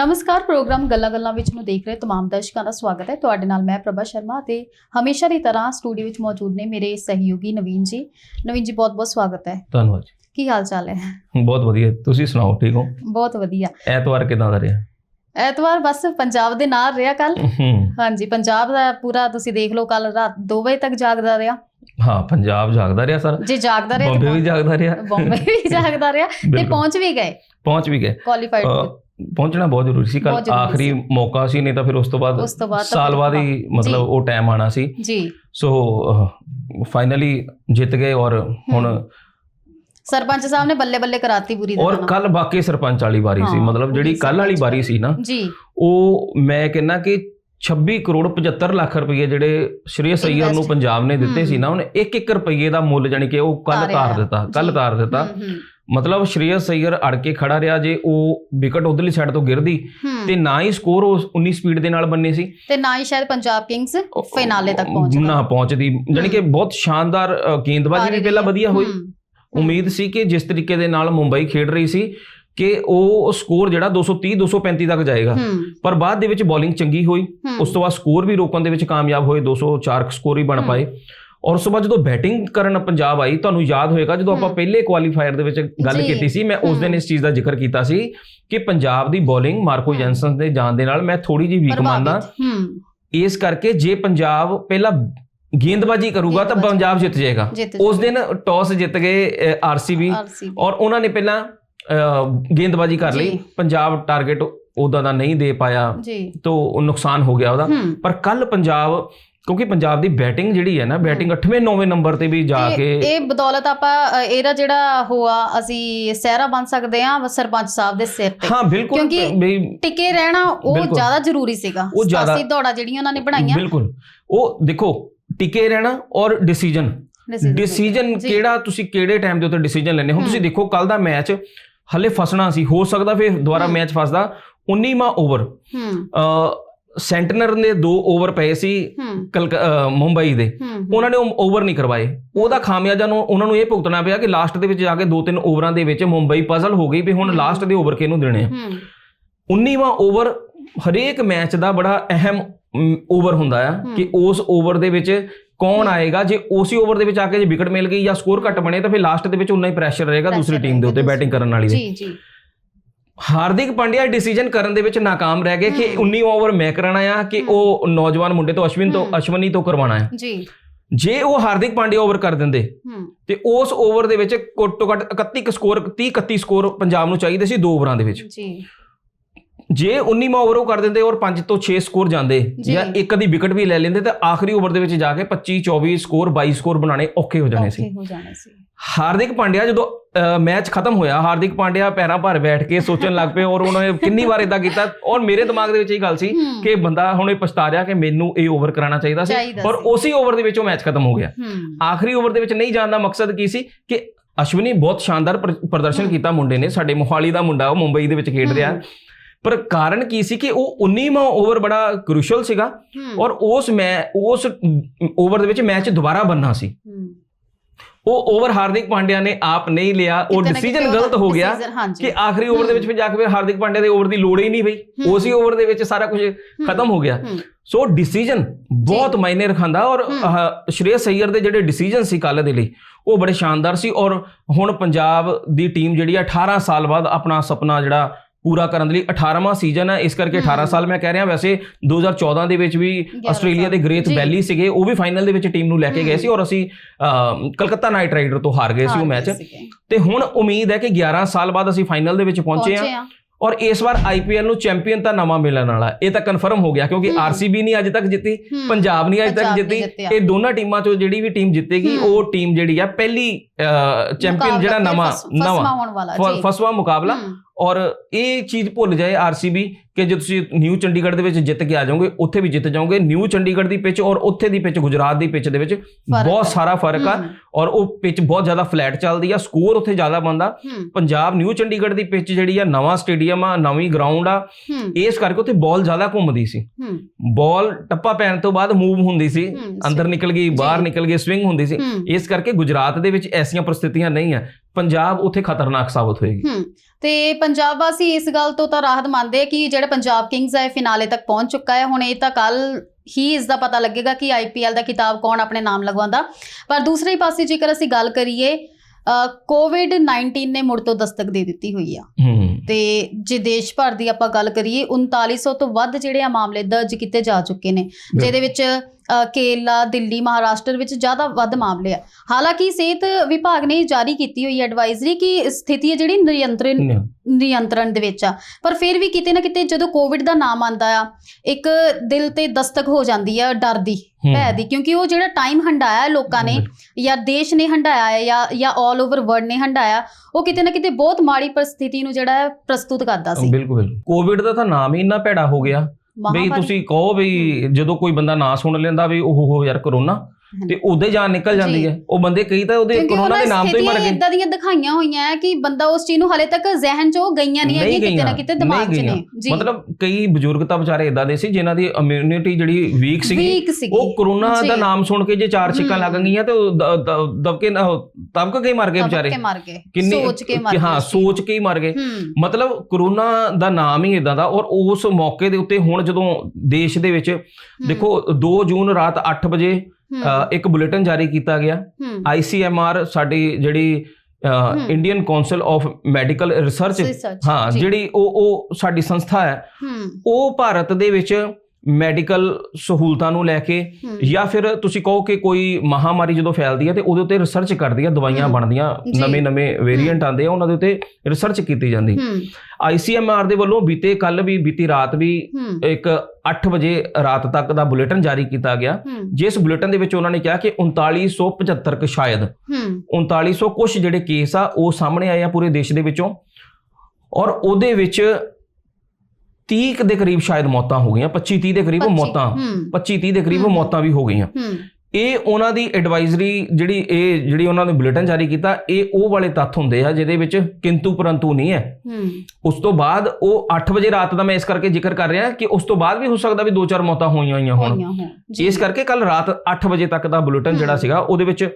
ਨਮਸਕਾਰ ਪ੍ਰੋਗਰਾਮ ਗੱਲਾਂ ਗੱਲਾਂ ਵਿੱਚ ਨੂੰ ਦੇਖ ਰਹੇ ਤਮਾਮ ਦਰਸ਼ਕਾਂ ਦਾ ਸਵਾਗਤ ਹੈ। ਤੁਹਾਡੇ ਨਾਲ ਮੈਂ ਪ੍ਰਭਾ ਸ਼ਰਮਾ ਤੇ ਹਮੇਸ਼ਾ ਦੀ ਤਰ੍ਹਾਂ ਸਟੂਡੀਓ ਵਿੱਚ ਮੌਜੂਦ ਨੇ ਮੇਰੇ ਸਹਿਯੋਗੀ ਨਵੀਨ ਜੀ। ਨਵੀਨ ਜੀ ਬਹੁਤ ਬਹੁਤ ਸਵਾਗਤ ਹੈ। ਧੰਨਵਾਦ ਜੀ। ਕੀ ਹਾਲ ਚਾਲ ਹੈ? ਬਹੁਤ ਵਧੀਆ। ਤੁਸੀਂ ਸੁਣਾਓ ਠੀਕ ਹੋ? ਬਹੁਤ ਵਧੀਆ। ਐਤਵਾਰ ਕਿਦਾਂ ਦਾ ਰਿਹਾ? ਐਤਵਾਰ ਬਸ ਪੰਜਾਬ ਦੇ ਨਾਲ ਰਿਹਾ ਕੱਲ ਹਾਂਜੀ ਪੰਜਾਬ ਦਾ ਪੂਰਾ ਤੁਸੀਂ ਦੇਖ ਲਓ ਕੱਲ ਰਾਤ 2 ਵਜੇ ਤੱਕ ਜਾਗਦਾ ਰਿਹਾ। ਹਾਂ ਪੰਜਾਬ ਜਾਗਦਾ ਰਿਹਾ ਸਰ। ਜੇ ਜਾਗਦਾ ਰਿਹਾ ਬੰਬੇ ਵੀ ਜਾਗਦਾ ਰਿਹਾ। ਬੰਬੇ ਵੀ ਜਾਗਦਾ ਰਿਹਾ ਤੇ। ਪਹੁੰਚ ਵੀ ਗਏ। ਪਹੁੰਚ ਵੀ ਗਏ। ਕੁਆਲੀਫਾਈਡ ਪਹੁੰਚਣਾ ਬਹੁਤ ਜ਼ਰੂਰੀ ਸੀ। ਕੱਲ ਆਖਰੀ ਮੌਕਾ ਸੀ ਨਹੀਂ ਤਾਂ ਫਿਰ ਉਸ ਤੋਂ ਬਾਅਦ ਸਾਲ ਬਾਅਦ ਹੀ ਮਤਲਬ। ਉਹ ਟਾਈਮ ਆਣਾ ਸੀ। ਜੀ। ਸੋ ਫਾਈਨਲੀ ਜਿੱਤ ਗਏ ਔਰ ਹੁਣ ਸਰਪੰਚ ਸਾਹਿਬ ਨੇ ਬੱਲੇ ਬੱਲੇ ਕਰਾਤੀ ਪੂਰੀ ਔਰ ਤਰ੍ਹਾਂ ਕੱਲ ਬਾਕੀ ਸਰਪੰਚ ਵਾਲੀ ਵਾਰੀ ਸੀ। ਮਤਲਬ ਜਿਹੜੀ ਕੱਲ ਵਾਲੀ ਵਾਰੀ ਸੀ ਨਾ ਜੀ। ਉਹ ਮੈਂ ਕਹਿੰਨਾ ਕਿ 26 ਕਰੋੜ 75 ਲੱਖ ਰੁਪਏ ਜਿਹੜੇ ਸ਼੍ਰੀ ਸਈਅਰ ਨੂੰ ਪੰਜਾਬ ਨੇ ਦਿੱਤੇ ਸੀ ਨਾ ਉਹਨੇ 1-1 ਰੁਪਏ ਦਾ ਮੁੱਲ ਜਾਨੀ ਕਿ ਉਹ ਕੱਲ ਤਾਰ ਦਿੱਤਾ ਕੱਲ। ਤਾਰ ਦਿੱਤਾ। ਮਤਲਬ ਸ਼੍ਰੀ ਸਈਅਰ ਅੜ ਕੇ ਖੜਾ ਰਿਹਾ ਜੇ ਉਹ ਵਿਕਟ ਉਧਰਲੀ ਸਾਈਡ ਤੋਂ ਗਿਰਦੀ। ਤੇ ਨਾ ਹੀ ਸਕੋਰ ਉਸ 19 ਸਪੀਡ ਦੇ ਨਾਲ ਬੰਨੇ ਸੀ। ਤੇ ਨਾ ਹੀ ਸ਼ਾਇਦ ਪੰਜਾਬ ਕਿੰਗਸ ਫਾਈਨਾਲੇ ਤੱਕ ਪਹੁੰਚਦਾ ਨਾ ਪਹੁੰਚਦੀ। ਜਾਨੀ ਕਿ ਬਹੁਤ ਸ਼ਾਨਦਾਰ ਗੇਂਦਬਾਜ਼ੀ ਵੀ ਪਹਿਲਾਂ ਵਧੀਆ ਹੋਈ। ਉਮੀਦ ਸੀ ਕਿ ਜਿਸ ਤਰੀਕੇ ਦੇ ਨਾਲ ਮੁੰਬਈ ਖੇਡ ਰਹੀ ਸੀ ਕਿ ਉਹ ਸਕੋਰ ਜਿਹੜਾ 230 235 ਤੱਕ ਜਾਏਗਾ। ਪਰ ਬਾਅਦ ਦੇ ਵਿੱਚ ਬੋਲਿੰਗ ਚੰਗੀ ਹੋਈ। ਉਸ ਤੋਂ ਬਾਅਦ ਸਕੋਰ ਵੀ ਰੋਕਣ ਦੇ ਵਿੱਚ ਕਾਮਯਾਬ ਹੋਏ। 204 ਸਕੋਰ ਹੀ ਬਣ। ਪਾਏ। ਔਰ ਉਸ ਤੋਂ ਬਾਅਦ ਜਦੋਂ ਬੈਟਿੰਗ ਕਰਨ ਪੰਜਾਬ ਆਈ ਤੁਹਾਨੂੰ ਯਾਦ ਹੋਏਗਾ ਜਦੋਂ ਆਪਾਂ। ਪਹਿਲੇ ਕੁਆਲੀਫਾਇਰ ਦੇ ਵਿੱਚ ਗੱਲ ਜੀ। ਕੀਤੀ ਸੀ ਮੈਂ ਉਸ ਦਿਨ। ਇਸ ਚੀਜ਼ ਦਾ ਜ਼ਿਕਰ ਕੀਤਾ ਸੀ ਕਿ ਪੰਜਾਬ ਦੀ ਬੋਲਿੰਗ ਮਾਰਕੋ। ਜੈਨਸਨ ਦੇ ਜਾਣ ਦੇ ਨਾਲ ਮੈਂ ਥੋੜੀ ਜਿਹੀ ਵੀਕ ਮੰਨਦਾ ਇਸ ਕਰਕੇ ਜੇ ਪੰਜਾਬ ਪਹਿਲਾਂ ਗੇਂਦਬਾਜ਼ੀ ਕਰੂਗਾ ਤਾਂ। ਪੰਜਾਬ ਜਿੱਤ ਜਾਏਗਾ ਉਸ ਦਿਨ ਟਾਸ ਜਿੱਤ ਗਏ ਆਰਸੀਬੀ ਔਰ ਉਹਨਾਂ ਨੇ ਪਹਿਲਾਂ ਗੇਂਦਬਾਜ਼ੀ ਕਰ ਲਈ ਜੀ। ਪੰਜਾਬ ਟਾਰਗੇਟ ਉਹਦਾ ਦਾ ਨਹੀਂ ਦੇ ਪਾਇਆ ਜੀ ਤੋਂ ਨੁਕਸਾਨ ਹੋ ਗਿਆ ਉਹਦਾ ਪਰ ਕੱਲ ਪੰਜਾਬ ਕਿਉਂਕਿ ਪੰਜਾਬ ਦੀ ਬੈਟਿੰਗ ਜਿਹੜੀ ਹੈ ਨਾ ਬੈਟਿੰਗ 8ਵੇਂ 9ਵੇਂ ਨੰਬਰ ਤੇ ਵੀ ਜਾ ਕੇ ਇਹ ਬਦੌਲਤ ਆਪਾਂ ਇਹਦਾ ਜਿਹੜਾ ਹੋਆ ਅਸੀਂ ਸਹਿਰਾ ਬਣ ਸਕਦੇ ਆ ਸਰਪੰਚ ਸਾਹਿਬ ਦੇ ਸਿਰ ਤੇ ਹਾਂ ਬਿਲਕੁਲ ਕਿਉਂਕਿ ਟਿਕੇ ਰਹਿਣਾ ਉਹ। ਜ਼ਿਆਦਾ ਜ਼ਰੂਰੀ ਸੀਗਾ 87 ਦੌੜਾ ਜਿਹੜੀਆਂ ਉਹਨਾਂ ਨੇ ਬਣਾਈਆਂ ਬਿਲਕੁਲ ਉਹ ਦੇਖੋ ਟਿਕੇ ਰਹਿਣਾ ਔਰ ਡਿਸੀਜਨ ਡਿਸੀਜਨ। ਕਿਹੜਾ ਤੁਸੀਂ ਕਿਹੜੇ ਟਾਈਮ ਦੇ ਉੱਤੇ ਡਿਸੀਜਨ ਲੈਣੇ ਹੁਣ। ਤੁਸੀਂ ਦੇਖੋ ਕੱਲ ਦਾ ਮੈਚ ਹਲੇ ਫਸਣਾ ਸੀ ਹੋ ਸਕਦਾ ਫਿਰ ਦੁਬਾਰਾ। ਮੈਚ ਫਸਦਾ 19ਵਾਂ ਓਵਰ ਹਮ ਸੈਂਟਨਰ ਨੇ ਦੋ ਓਵਰ ਪਏ ਸੀ ਮੁੰਬਈ ਦੇ। ਉਹਨਾਂ ਨੇ ਓਵਰ ਨਹੀਂ ਕਰਵਾਏ। ਉਹਦਾ ਖਾਮਿਆਜਾ ਨੂੰ ਉਹਨਾਂ ਨੂੰ ਇਹ ਭੁਗਤਣਾ ਪਿਆ ਕਿ ਲਾਸਟ ਦੇ ਵਿੱਚ ਜਾ ਕੇ ਦੋ ਤਿੰਨ ਓਵਰਾਂ ਦੇ ਵਿੱਚ ਮੁੰਬਈ ਪਜ਼ਲ ਹੋ ਗਈ ਵੀ ਹੁਣ। ਲਾਸਟ ਦੇ ਓਵਰ ਕਿਹਨੂੰ ਦੇਣੇ ਆ। ਹਮ 19ਵਾਂ ਓਵਰ ਹਰੇਕ ਮੈਚ ਦਾ ਬੜਾ ਅਹਿਮ ਓਵਰ ਹੁੰਦਾ ਆ। ਕਿ ਉਸ ਓਵਰ ਦੇ ਵਿੱਚ ਕੌਣ। ਆਏਗਾ? ਜੇ ਉਸੇ ਓਵਰ ਦੇ ਵਿੱਚ ਆ ਕੇ ਜੇ ਵਿਕਟ ਮਿਲ ਗਈ ਜਾਂ ਸਕੋਰ ਘੱਟ ਬਣੇ ਤਾਂ ਫਿਰ ਲਾਸਟ ਦੇ ਵਿੱਚ ਉਨਾ ਹੀ ਪ੍ਰੈਸ਼ਰ ਰਹੇਗਾ ਦੂਸਰੀ ਟੀਮ ਦੇ ਉੱਤੇ ਬੈਟਿੰਗ ਕਰਨ ਵਾਲੀ ਦੇ। ਜੀ ਜੀ। ਹਾਰਦਿਕ ਪਾਂਡਿਆ ਡਿਸੀਜਨ ਕਰਨ ਦੇ ਵਿੱਚ ਨਾਕਾਮ ਰਹਿ ਗਏ ਕਿ 19 ਓਵਰ ਮੈਂ ਕਰਾਣਾ ਆ ਕਿ ਉਹ ਨੌਜਵਾਨ ਮੁੰਡੇ ਤੋਂ ਅਸ਼ਵਿਨ ਤੋਂ ਅਸ਼ਵਨੀ ਤੋਂ ਕਰਵਾਣਾ ਆ। ਜੀ। ਜੇ ਉਹ ਹਾਰਦਿਕ ਪਾਂਡਿਆ ਓਵਰ ਕਰ ਦਿੰਦੇ ਤੇ ਉਸ ਓਵਰ ਦੇ ਵਿੱਚ ਘੱਟੋ ਘੱਟ 31 ਸਕੋਰ 30 31 ਸਕੋਰ ਪੰਜਾਬ ਨੂੰ ਚਾਹੀਦੇ ਸੀ ਦੋ ਓਵਰਾਂ ਦੇ ਵਿੱਚ। ਜੀ। ਜੇ 19 ਓਵਰ ਉਹ ਕਰ ਦਿੰਦੇ ਔਰ 5 ਤੋਂ 6 ਸਕੋਰ ਜਾਂਦੇ ਜਾਂ। ਇੱਕ ਦੀ ਵਿਕਟ ਵੀ ਲੈ ਲੈਂਦੇ ਤਾਂ ਆਖਰੀ ਓਵਰ ਦੇ ਵਿੱਚ ਜਾ ਕੇ 25 24 ਸਕੋਰ 22 ਸਕੋਰ ਬਣਾਣੇ ਔਖੇ ਹੋ ਜਾਣੇ ਸੀ। ਹਾਰਦਿਕ ਪਾਂਡਿਆ ਜਦੋਂ ਮੈਚ ਖਤਮ ਹੋਇਆ ਹਾਰਦਿਕ ਪਾਂਡਿਆ ਪੈਰਾਂ ਭਰ ਬੈਠ ਕੇ ਸੋਚਣ ਲੱਗ ਪਏ ਔਰ ਉਹਨਾਂ ਨੇ ਕਿੰਨੀ ਵਾਰ ਇਦਾਂ ਕੀਤਾ ਔਰ ਮੇਰੇ ਦਿਮਾਗ ਦੇ ਵਿੱਚ ਇਹ ਗੱਲ ਸੀ ਕਿ ਬੰਦਾ ਹੁਣ ਇਹ ਪਛਤਾ ਰਿਹਾ ਕਿ ਮੈਨੂੰ ਇਹ ਓਵਰ ਕਰਾਉਣਾ ਚਾਹੀਦਾ ਸੀ ਔਰ। ਉਸੇ ਓਵਰ ਦੇ ਵਿੱਚ ਉਹ ਮੈਚ ਖਤਮ ਹੋ ਗਿਆ ਆਖਰੀ ਓਵਰ ਦੇ ਵਿੱਚ ਨਹੀਂ ਜਾਣ ਦਾ ਮਕਸਦ ਕੀ ਸੀ ਕਿ ਅਸ਼ਵਨੀ ਬਹੁਤ ਸ਼ਾਨਦਾਰ ਪ੍ਰ- ਪ੍ਰਦਰਸ਼ਨ। ਕੀਤਾ ਮੁੰਡੇ ਨੇ ਸਾਡੇ ਮੋਹਾਲੀ ਦਾ ਮੁੰਡਾ ਉਹ ਮੁੰਬਈ ਦੇ ਵਿੱਚ ਖੇਡ ਰਿਹਾ। ਪਰ ਕਾਰਨ ਕੀ ਸੀ ਕਿ ਉਹ 19ਵਾਂ ਓਵਰ ਬੜਾ ਕ੍ਰੂਸ਼ਲ ਸੀਗਾ ਔਰ ਉਸ ਮੈਂ ਉਸ ਓਵਰ ਦੇ ਵਿੱਚ ਮੈਚ ਦੁਬਾਰਾ ਬੰਨਣਾ ਸੀ। ਉਹ ਓਵਰ ਹਾਰਦਿਕ ਪਾਂਡਿਆ ਨੇ ਆਪ ਨਹੀਂ ਲਿਆ। ਉਹ ਡਿਸੀਜਨ ਗਲਤ ਹੋ ਗਿਆ ਕਿ ਆਖਰੀ ਓਵਰ ਦੇ ਵਿੱਚ ਫਿਰ ਜਾ ਕੇ ਫਿਰ ਹਾਰਦਿਕ ਪਾਂਡਿਆ ਦੇ ਓਵਰ ਦੀ ਲੋੜ ਹੀ ਨਹੀਂ ਪਈ। ਉਸੇ ਓਵਰ ਦੇ ਵਿੱਚ ਸਾਰਾ ਕੁਝ ਖਤਮ ਹੋ ਗਿਆ। ਸੋ ਡਿਸੀਜਨ ਬਹੁਤ ਮਾਇਨੇ ਰਖਾਂਦਾ ਔਰ ਸ਼੍ਰੇਯਸ ਅਈਅਰ ਦੇ ਜਿਹੜੇ ਡਿਸੀਜਨ ਸੀ ਕੱਲ ਦੇ ਲਈ ਉਹ ਬੜੇ ਸ਼ਾਨਦਾਰ ਸੀ ਔਰ ਹੁਣ ਪੰਜਾਬ ਦੀ ਟੀਮ ਜਿਹੜੀ ਆ 18 ਸਾਲ ਬਾਅਦ ਆਪਣਾ ਸੁਪਨਾ ਜਿਹੜਾ ਪੂਰਾ ਕਰਨ ਦੇ ਲਈ 18ਵਾਂ ਸੀਜ਼ਨ ਹੈ ਇਸ ਕਰਕੇ 18 ਹਮ। ਸਾਲ ਮੈਂ ਕਹਿ ਰਿਹਾ ਵੈਸੇ 2014 ਦੇ ਵਿੱਚ ਵੀ ਆਸਟ੍ਰੇਲੀਆ ਦੇ ਗ੍ਰੇਥ ਜੀ। ਬੈਲੀ ਸੀਗੇ ਉਹ ਵੀ ਫਾਈਨਲ ਦੇ ਵਿੱਚ ਟੀਮ ਨੂੰ ਲੈ ਕੇ ਗਏ। ਸੀ ਔਰ ਅਸੀਂ ਕਲਕੱਤਾ ਨਾਈਟ ਰਾਈਡਰ ਤੋਂ ਹਾਰ ਗਏ ਸੀ ਉਹ ਮੈਚ। ਤੇ ਹੁਣ ਉਮੀਦ ਹੈ ਕਿ 11 ਸਾਲ ਬਾਅਦ ਅਸੀਂ ਫਾਈਨਲ ਦੇ ਵਿੱਚ ਪਹੁੰਚੇ ਆ ਔਰ ਇਸ ਵਾਰ ਆਈਪੀਐਲ ਨੂੰ ਚੈਂਪੀਅਨ ਤਾਂ ਨਵਾਂ ਮਿਲਣ ਵਾਲਾ ਇਹ ਤਾਂ ਕਨਫਰਮ ਹੋ ਗਿਆ ਕਿਉਂਕਿ। ਆਰਸੀਬੀ ਨਹੀਂ ਅੱਜ ਤੱਕ ਜਿੱਤੀ ਪੰਜਾਬ ਨਹੀਂ ਅੱਜ ਤੱਕ ਜਿੱਤੀ। ਇਹ ਦੋਨਾਂ ਟੀਮਾਂ ਚੋਂ ਜਿਹੜੀ ਵੀ ਟੀਮ ਜਿੱਤੇਗੀ। ਉਹ ਟੀਮ ਜਿਹੜੀ ਆ ਪਹਿਲੀ ਚੈਂਪੀਅਨ ਜਿਹੜਾ ਨਵਾਂ ਨਵਾਂ ਫਸਵਾਂ ਮੁਕਾਬਲਾ ਔਰ ਇਹ ਚੀਜ਼ ਭੁੱਲ ਜਾਏ ਆਰਸੀਬੀ ਕਿ ਜੇ ਤੁਸੀਂ ਨਿਊ ਚੰਡੀਗੜ੍ਹ ਦੇ ਵਿੱਚ ਜਿੱਤ ਕੇ ਆ ਜਾਓਗੇ ਉੱਥੇ ਵੀ ਜਿੱਤ ਜਾਓਗੇ। ਨਿਊ ਚੰਡੀਗੜ੍ਹ ਦੀ ਪਿਚ ਔਰ ਉੱਥੇ ਦੀ ਪਿਚ ਗੁਜਰਾਤ ਦੀ ਪਿਚ ਦੇ ਵਿੱਚ ਬਹੁਤ। ਸਾਰਾ ਫ਼ਰਕ ਆ ਔਰ ਉਹ ਪਿਚ ਬਹੁਤ ਜ਼ਿਆਦਾ ਫਲੈਟ ਚੱਲਦੀ ਆ ਸਕੋਰ ਉੱਥੇ ਜ਼ਿਆਦਾ ਬੰਦਾ ਪੰਜਾਬ ਨਿਊ ਚੰਡੀਗੜ੍ਹ ਦੀ ਪਿਚ ਜਿਹੜੀ ਆ ਨਵਾਂ ਸਟੇਡੀਅਮ ਆ ਨਵੀਂ ਗਰਾਊਂਡ ਆ ਇਸ ਕਰਕੇ ਉੱਥੇ ਬਾਲ ਜ਼ਿਆਦਾ ਘੁੰਮਦੀ ਸੀ। ਬਾਲ ਟੱਪਾ ਪੈਣ ਤੋਂ ਬਾਅਦ ਮੂਵ ਹੁੰਦੀ ਸੀ। ਅੰਦਰ ਨਿਕਲ ਗਈ ਬਾਹਰ। ਨਿਕਲ ਗਈ ਸਵਿੰਗ ਹੁੰਦੀ ਸੀ। ਇਸ ਕਰਕੇ ਗੁਜਰਾਤ ਦੇ ਵਿੱਚ ਐਸੀਆਂ ਪ੍ਰਸਥਿਤੀਆਂ ਨਹੀਂ ਆ। ਪੰਜਾਬ ਉੱਥੇ ਖਤਰਨਾਕ ਸਾਬਤ ਹੋਏਗੀ। ਤੇ ਪੰਜਾਬ ਵਾਸੀ ਇਸ ਗੱਲ ਤੋਂ ਤਾਂ ਰਾਹਤ ਮੰਨਦੇ ਆ ਕਿ ਜਿਹੜਾ ਪੰਜਾਬ ਕਿੰਗਸ ਹੈ ਫਿਨਾਲੇ ਤੱਕ ਪਹੁੰਚ ਚੁੱਕਾ ਹੈ। ਹੁਣ ਇਹ ਤਾਂ ਕੱਲ ਹੀ ਇਸ ਦਾ ਪਤਾ ਲੱਗੇਗਾ ਕਿ ਆਈਪੀਐਲ ਦਾ ਖਿਤਾਬ ਕੌਣ ਆਪਣੇ ਨਾਮ ਲਗਵਾਉਂਦਾ। ਪਰ ਦੂਸਰੇ ਪਾਸੇ ਜੇਕਰ ਅਸੀਂ ਗੱਲ ਕਰੀਏ ਕੋਵਿਡ 19 ਨੇ ਮੁੜ ਤੋਂ ਦਸਤਕ ਦੇ ਦਿੱਤੀ ਹੋਈ ਆ। ਤੇ ਜੇ ਦੇਸ਼ ਭਰ ਦੀ ਆਪਾਂ ਗੱਲ ਕਰੀਏ 3900 ਤੋਂ ਵੱਧ ਜਿਹੜੇ ਆ ਮਾਮਲੇ ਦਰਜ ਕੀਤੇ ਜਾ ਚੁੱਕੇ ਨੇ ਜਿਹਦੇ ਵਿੱਚ ਕੇਰਲਾ ਦਿੱਲੀ ਮਹਾਰਾਸ਼ਟਰ ਵਿੱਚ ਜ਼ਿਆਦਾ ਵੱਧ ਮਾਮਲੇ ਆ। ਹਾਲਾਂਕਿ ਸਿਹਤ ਵਿਭਾਗ ਨੇ ਜਾਰੀ ਕੀਤੀ ਹੋਈ ਐਡਵਾਈਜ਼ਰੀ ਕਿ ਸਥਿਤੀ ਹੈ ਜਿਹੜੀ ਨਿਯੰਤਰਣ ਨਿਯੰਤਰਣ ਦੇ ਵਿੱਚ ਆ। ਪਰ ਫਿਰ ਵੀ ਕਿਤੇ ਨਾ ਕਿਤੇ ਜਦੋਂ ਕੋਵਿਡ ਦਾ ਨਾਮ ਆਂਦਾ ਆ ਇੱਕ ਦਿਲ ਤੇ ਦਸਤਕ ਹੋ ਜਾਂਦੀ ਆ ਡਰ ਦੀ। ਭੈ ਦੀ ਕਿਉਂਕਿ ਉਹ ਜਿਹੜਾ ਟਾਈਮ ਹੰਡਾਇਆ ਲੋਕਾਂ ਨੇ ਜਾਂ ਦੇਸ਼ ਨੇ ਹੰਡਾਇਆ ਜਾਂ ਜਾਂ 올 ਓਵਰ ਵਰਲਡ ਨੇ ਹੰਡਾਇਆ ਉਹ ਕਿਤੇ ਨਾ ਕਿਤੇ ਬਹੁਤ ਮਾੜੀ ਪਰਿਸਥਿਤੀ ਨੂੰ ਜਿਹੜਾ ਪ੍ਰਸਤੁਤ ਕਰਦਾ ਸੀ। ਬਿਲਕੁਲ ਬਿਲਕੁਲ। ਕੋਵਿਡ ਦਾ ਤਾਂ ਨਾਮ ਹੀ ਇੰਨਾ ਭੈੜਾ ਹੋ ਗਿਆ। ਮਹਾਮਾਰੀ- ਤੁਸੀਂ ਕਹੋ ਵੀ ਜਦੋਂ ਕੋਈ ਬੰਦਾ ਨਾਂ ਸੁਣ ਲੈਂਦਾ ਵੀ ਉਹ ਹੋ ਯਾਰ ਕਰੋਨਾ। ਤੇ ਉਹਦੇ ਜਾਨ ਨਿਕਲ ਜਾਂਦੀ ਜੀ। ਹੈ। ਉਹ ਬੰਦੇ ਕਈ ਤਾਂ ਉਹਦੇ ਕਰੋਨਾ ਦੇ ਨਾਮ ਤੋਂ ਹੀ ਮਰ ਗਏ। ਇਦਾਂ ਦੀਆਂ ਦਿਖਾਈਆਂ ਹੋਈਆਂ ਹੈ ਕਿ ਬੰਦਾ ਉਸ ਚੀਜ਼ ਨੂੰ ਹਲੇ ਤੱਕ ਜ਼ਿਹਨ 'ਚ ਉਹ ਗਈਆਂ ਨਹੀਂ ਹੈਗੀਆਂ ਕਿਤੇ ਨਾ ਕਿਤੇ ਦਿਮਾਗ 'ਚ ਨਹੀਂ ਨੇ। ਗਈਆਂ। ਮਤਲਬ ਕਈ ਬਜ਼ੁਰਗ ਤਾਂ ਵਿਚਾਰੇ ਇਦਾਂ ਦੇ ਸੀ ਜਿਨ੍ਹਾਂ ਦੀ ਇਮਿਊਨਿਟੀ ਜਿਹੜੀ ਵੀਕ ਸੀਗੀ ਉਹ ਕਰੋਨਾ ਜੀ। ਦਾ ਨਾਮ ਸੁਣ ਕੇ ਜੇ ਚਾਰ ਛਿੱਕਾਂ। ਲੱਗ ਗਈਆਂ ਤੇ ਦਬਕੇ ਨਾ ਤਬਕ ਕੇ ਮਰ ਗਏ ਵਿਚਾਰੇ। ਕਿੰਨੀ ਸੋਚ ਕੇ ਮਰ ਗਏ ਹਾਂ। ਸੋਚ ਕੇ ਹੀ ਮਰ ਗਏ। ਮਤਲਬ ਕਰੋਨਾ ਦਾ ਨਾਮ ਹੀ ਇਦਾਂ ਦਾ ਔਰ ਉਸ ਮੌਕੇ ਦੇ ਉੱਤੇ ਹੁਣ ਜਦੋਂ ਦੇਸ਼ ਦੇ ਵਿੱਚ ਦੇਖੋ 2 ਜੂਨ ਰਾਤ 8 ਵਜੇ ਇੱਕ ਬੁਲੇਟਿਨ ਜਾਰੀ ਕੀਤਾ ਗਿਆ। ਆਈਸੀਐਮਆਰ ਸਾਡੀ ਜਿਹੜੀ। Indian council of medical research ਹਾਂ। ਜਿਹੜੀ ਉਹ ਉਹ ਸਾਡੀ ਸੰਸਥਾ ਹੂੰ। ਉਹ ਭਾਰਤ ਦੇ ਵਿੱਚ ਮੈਡੀਕਲ ਸਹੂਲਤਾਂ ਨੂੰ ਲੈ ਕੇ ਜਾਂ ਫਿਰ ਤੁਸੀਂ ਕਹੋ ਕਿ ਕੋਈ ਮਹਾਮਾਰੀ ਜਦੋਂ ਫੈਲਦੀ ਹੈ ਤੇ ਉਹਦੇ ਉੱਤੇ ਰਿਸਰਚ ਕਰਦੀ ਹੈ ਦਵਾਈਆਂ। ਬਣਦੀਆਂ। ਨਵੇਂ-ਨਵੇਂ ਵੇਰੀਐਂਟ ਆਉਂਦੇ ਆ ਉਹਨਾਂ ਦੇ ਉੱਤੇ ਰਿਸਰਚ ਕੀਤੀ ਜਾਂਦੀ। ਆਈਸੀਐਮਆਰ ਦੇ ਵੱਲੋਂ ਬੀਤੇ ਕੱਲ ਵੀ ਬੀਤੀ ਰਾਤ ਵੀ ਇੱਕ 8 ਵਜੇ ਰਾਤ ਤੱਕ ਦਾ ਬੁਲੇਟਿਨ ਜਾਰੀ ਕੀਤਾ ਗਿਆ। ਜਿਸ ਬੁਲੇਟਿਨ ਦੇ ਵਿੱਚ ਉਹਨਾਂ ਨੇ ਕਿਹਾ ਕਿ 3975 ਕੁ ਸ਼ਾਇਦ ਹੂੰ। 3900 ਕੁਝ ਜਿਹੜੇ ਕੇਸ ਆ ਉਹ ਸਾਹਮਣੇ ਆਏ ਆ ਪੂਰੇ ਦੇਸ਼ ਦੇ ਵਿੱਚੋਂ। ਔਰ ਉਹਦੇ ਵਿੱਚ 30 ਕੁ ਦੇ ਕਰੀਬ ਸ਼ਾਇਦ ਮੌਤਾਂ ਹੋ ਗਈਆਂ 25 30 ਦੇ ਕਰੀਬ ਮੌਤਾਂ ਹੂੰ 25 30 ਦੇ ਕਰੀਬ। ਮੌਤਾਂ ਵੀ ਹੋ ਗਈਆਂ ਇਹ ਉਹਨਾਂ ਦੀ ਐਡਵਾਈਜ਼ਰੀ ਜਿਹੜੀ ਇਹ ਜਿਹੜੀ ਉਹਨਾਂ ਨੇ ਬੁਲੇਟਿਨ ਜਾਰੀ ਕੀਤਾ ਇਹ ਉਹ ਵਾਲੇ ਤੱਥ ਹੁੰਦੇ ਆ ਜਿਹਦੇ ਵਿੱਚ ਕਿੰਤੂ ਪਰੰਤੂ ਨਹੀਂ ਹੈ ਉਸ ਤੋਂ ਬਾਅਦ ਉਹ 8 ਵਜੇ ਰਾਤ ਦਾ ਮੈਂ ਇਸ ਕਰਕੇ ਜ਼ਿਕਰ ਕਰ ਰਿਹਾ ਕਿ ਉਸ ਤੋਂ ਬਾਅਦ ਵੀ ਹੋ ਸਕਦਾ ਵੀ ਦੋ ਚਾਰ ਮੌਤਾਂ ਹੋਈਆਂ ਹੋਈਆਂ ਹੋਣ। ਇਸ ਕਰਕੇ ਕੱਲ ਰਾਤ 8 ਵਜੇ ਤੱਕ ਦਾ ਬੁਲੇਟਿਨ ਜਿਹੜਾ। ਸੀਗਾ ਉਹਦੇ ਵਿੱਚ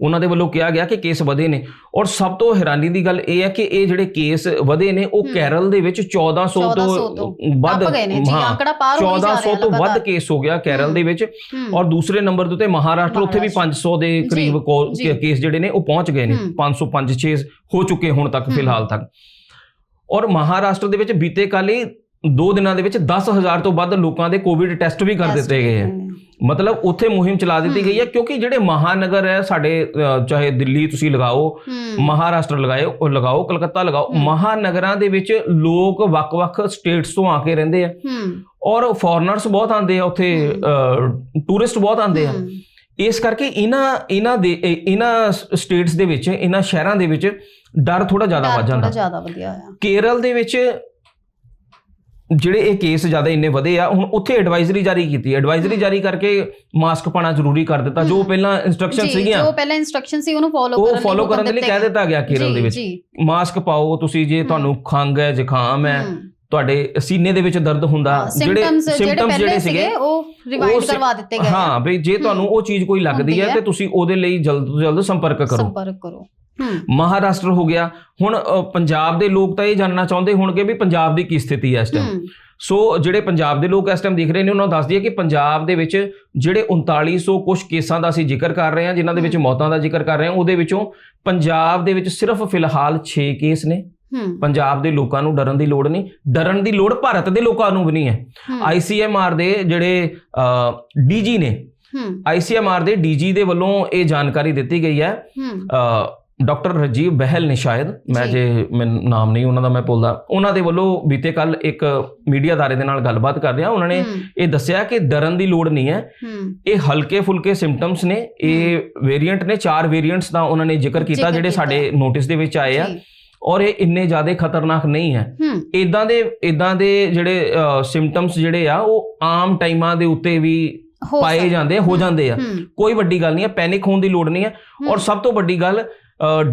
ਉਹਨਾਂ ਦੇ ਵੱਲੋਂ ਕਿਹਾ ਗਿਆ ਕਿ ਕੇਸ ਵਧੇ ਨੇ ਔਰ ਸਭ ਤੋਂ ਹੈਰਾਨੀ ਦੀ ਗੱਲ ਇਹ ਹੈ ਕਿ ਇਹ ਜਿਹੜੇ ਕੇਸ ਵਧੇ ਨੇ ਉਹ। ਕੇਰਲ ਦੇ ਵਿੱਚ 1400 1400 ਤੋਂ ਵੱਧ ਹਾਂ, ਆંકੜਾ ਪਾਰ ਹੋ ਹੀ ਜਾ ਰਿਹਾ 1400 ਤੋਂ ਵੱਧ ਕੇਸ ਹੋ ਗਿਆ ਕੇਰਲ ਦੇ ਵਿੱਚ ਔਰ ਦੂਸਰੇ ਨੰਬਰ ਦੇ ਉੱਤੇ ਮਹਾਰਾਸ਼ਟਰ ਉੱਥੇ ਵੀ ਮਹਾਰਾਸ਼ਟਰ। 500 ਦੇ ਕਰੀਬ। ਕੇਸ ਜਿਹੜੇ ਨੇ ਉਹ ਪਹੁੰਚ ਗਏ ਨੇ ਹਮ। 505 6 ਹੋ ਚੁੱਕੇ ਹੁਣ ਤੱਕ। ਫਿਲਹਾਲ ਤੱਕ ਔਰ ਮਹਾਰਾਸ਼ਟਰ ਦੇ ਵਿੱਚ ਬੀਤੇ ਕੱਲ ਹੀ ਦੋ ਦਿਨਾਂ ਦੇ ਵਿੱਚ 10000 ਤੋਂ ਵੱਧ ਲੋਕਾਂ ਦੇ ਕੋਵਿਡ ਟੈਸਟ ਵੀ ਕਰ ਦਿੱਤੇ ਗਏ ਹੈ। ਮਤਲਬ ਉੱਥੇ ਮੁਹਿੰਮ ਚਲਾ ਦਿੱਤੀ। ਗਈ ਹੈ ਕਿਉਂਕਿ ਜਿਹੜੇ ਮਹਾਨਗਰ ਹੈ ਸਾਡੇ ਚਾਹੇ ਦਿੱਲੀ ਤੁਸੀਂ ਲਗਾਓ ਮਹਾਰਾਸ਼ਟਰ ਲਗਾਏ ਉਹ ਲਗਾਓ ਕਲਕੱਤਾ ਲਗਾਓ। ਮਹਾਨਗਰਾਂ ਦੇ ਵਿੱਚ ਲੋਕ ਵੱਖ-ਵੱਖ ਸਟੇਟਸ ਤੋਂ ਆ ਕੇ ਰਹਿੰਦੇ ਆ। ਔਰ ਫੋਰਨਰਸ ਬਹੁਤ ਆਉਂਦੇ ਆ ਉੱਥੇ ਟੂਰਿਸਟ ਬਹੁਤ ਆਉਂਦੇ ਆ। ਇਸ ਕਰਕੇ ਇਹਨਾਂ ਇਹਨਾਂ ਦੇ ਇਹ- ਇਹਨਾਂ ਸਟੇਟਸ ਦੇ ਵਿੱਚ ਇਹਨਾਂ ਸ਼ਹਿਰਾਂ ਦੇ ਵਿੱਚ ਡਰ ਥੋੜਾ ਜ਼ਿਆਦਾ ਵੱਧ ਜਾਂਦਾ। ਜ਼ਿਆਦਾ ਵਧਿਆ ਹੋਇਆ। ਕੇਰਲ ਦੇ ਵਿੱਚ ਜਿਹੜੇ ਇਹ ਕੇਸ ਜ਼ਿਆਦਾ ਇੰਨੇ ਵਧੇ ਆ ਹੁਣ ਉੱਥੇ ਐਡਵਾਈਜ਼ਰੀ ਜਾਰੀ ਕੀਤੀ ਐਡਵਾਈਜ਼ਰੀ ਜਾਰੀ ਕਰਕੇ ਮਾਸਕ ਪਾਣਾ ਜ਼ਰੂਰੀ ਕਰ ਦਿੱਤਾ ਜੋ। ਪਹਿਲਾਂ ਇਨਸਟਰਕਸ਼ਨ ਸੀਗੀਆਂ ਜੋ ਪਹਿਲਾਂ ਇਨਸਟਰਕਸ਼ਨ ਸੀ ਉਹਨੂੰ ਫੋਲੋ ਉਹ ਕਰਨ ਲਈ ਫੋਲੋ ਕਰਨ ਦੇ ਲਈ ਕਹਿ। ਦਿੱਤਾ ਗਿਆ ਕੇਰਲ ਦੇ ਵਿੱਚ ਮਾਸਕ ਪਾਓ ਤੁਸੀਂ ਜੇ। ਤੁਹਾਨੂੰ ਖੰਗ ਹੈ ਜ਼ੁਕਾਮ ਹੈ। ਤੁਹਾਡੇ ਸੀਨੇ ਦੇ ਵਿੱਚ ਦਰਦ ਹੁੰਦਾ ਸਿੰਪਟਮਸ ਜਿਹੜੇ symptoms ਪਹਿਲੇ ਸੀਗੇ ਉਹ ਰਿਵਾਈਂਡ ਉਹ ਕਰਵਾ ਦਿੱਤੇ ਗਏ ਹਾਂ ਵੀ ਜੇ ਤੁਹਾਨੂੰ ਉਹ ਚੀਜ਼ ਕੋਈ ਲੱਗਦੀ ਹੈ। ਤੇ ਤੁਸੀਂ ਉਹਦੇ ਲਈ ਜਲਦ ਤੋਂ ਜਲਦ ਸੰਪਰਕ ਕਰੋ ਸੰਪਰਕ ਕਰੋ ਮਹਾਰਾਸ਼ਟਰ ਹੋ ਗਿਆ। ਹੁਣ ਪੰਜਾਬ ਦੇ ਲੋਕ ਤਾਂ ਇਹ ਜਾਣਨਾ ਚਾਹੁੰਦੇ ਹੋਣਗੇ ਵੀ ਪੰਜਾਬ ਦੀ ਕੀ ਸਥਿਤੀ ਹੈ ਇਸ ਟਾਈਮ ਸੋ ਜਿਹੜੇ ਪੰਜਾਬ ਦੇ ਲੋਕ ਇਸ ਟਾਈਮ ਦੇਖ ਰਹੇ ਨੇ ਉਹਨਾਂ ਨੂੰ ਦੱਸ ਦਈਏ ਕਿ ਪੰਜਾਬ ਦੇ ਵਿੱਚ ਜਿਹੜੇ 3900 ਕੁਝ ਕੇਸਾਂ ਦਾ ਅਸੀਂ ਜ਼ਿਕਰ ਕਰ ਰਹੇ ਹਾਂ ਜਿਨ੍ਹਾਂ ਦੇ ਵਿੱਚ। ਮੌਤਾਂ ਦਾ ਜ਼ਿਕਰ ਕਰ ਰਹੇ ਹਾਂ ਉਹਦੇ ਵਿੱਚੋਂ ਪੰਜਾਬ ਦੇ ਵਿੱਚ ਸਿਰਫ ਫਿਲਹਾਲ 6 ਕੇਸ ਨੇ। ਪੰਜਾਬ ਦੇ ਲੋਕਾਂ ਨੂੰ ਡਰਨ ਦੀ ਲੋੜ ਨਹੀਂ। ਡਰਨ ਦੀ ਲੋੜ ਭਾਰਤ ਦੇ ਲੋਕਾਂ ਨੂੰ ਵੀ ਨਹੀਂ ਹੈ। ਆਈਸੀਐਮਆਰ ਦੇ ਜਿਹੜੇ ਡੀਜੀ ਨੇ ਆਈਸੀਐਮਆਰ ਦੇ ਡੀਜੀ ਦੇ ਵੱਲੋਂ ਇਹ ਜਾਣਕਾਰੀ ਦਿੱਤੀ ਗਈ ਹੂੰ। ਡਾਕਟਰ ਰਜੀਵ ਬਹਿਲ ਨੇ ਸ਼ਾਇਦ ਮੈਂ ਜੀ। ਮੈਨੂੰ ਨਾਮ ਨਹੀਂ ਉਹਨਾਂ ਦਾ ਮੈਂ ਭੁੱਲਦਾ ਉਹਨਾਂ ਦੇ ਵੱਲੋਂ ਬੀਤੇ ਕੱਲ ਇੱਕ ਮੀਡੀਆ ਅਦਾਰੇ ਦੇ ਨਾਲ ਗੱਲਬਾਤ ਕਰ ਰਿਹਾ ਉਹਨਾਂ ਨੇ ਇਹ ਦੱਸਿਆ ਕਿ ਡਰਨ ਦੀ ਲੋੜ ਨਹੀਂ ਹੈ। ਇਹ ਹਲਕੇ ਫੁਲਕੇ ਸਿੰਪਟਮਸ ਨੇ ਇਹ ਵੇਰੀਐਂਟ ਨੇ ਚਾਰ ਵੇਰੀਐਂਟਸ ਦਾ ਉਹਨਾਂ ਨੇ ਜ਼ਿਕਰ ਕੀਤਾ ਜਿਹੜੇ। ਸਾਡੇ ਨੋਟਿਸ ਦੇ ਵਿੱਚ ਆਏ ਆ। ਔਰ ਇਹ ਇੰਨੇ ਜ਼ਿਆਦਾ ਖਤਰਨਾਕ ਨਹੀਂ ਹੈ। ਇਦਾਂ ਦੇ ਇਦਾਂ ਦੇ ਜਿਹੜੇ ਸਿੰਪਟਮਸ ਜਿਹੜੇ ਆ ਉਹ ਆਮ ਟਾਈਮਾਂ ਦੇ ਉੱਤੇ ਵੀ ਪਾਏ। ਜਾਂਦੇ ਹੋ ਜਾਂਦੇ ਆ। ਕੋਈ ਵੱਡੀ ਗੱਲ ਨਹੀਂ ਹੈ ਪੈਨਿਕ ਹੋਣ ਦੀ ਲੋੜ ਨਹੀਂ ਹੈ। ਔਰ ਸਭ ਤੋਂ ਵੱਡੀ ਗੱਲ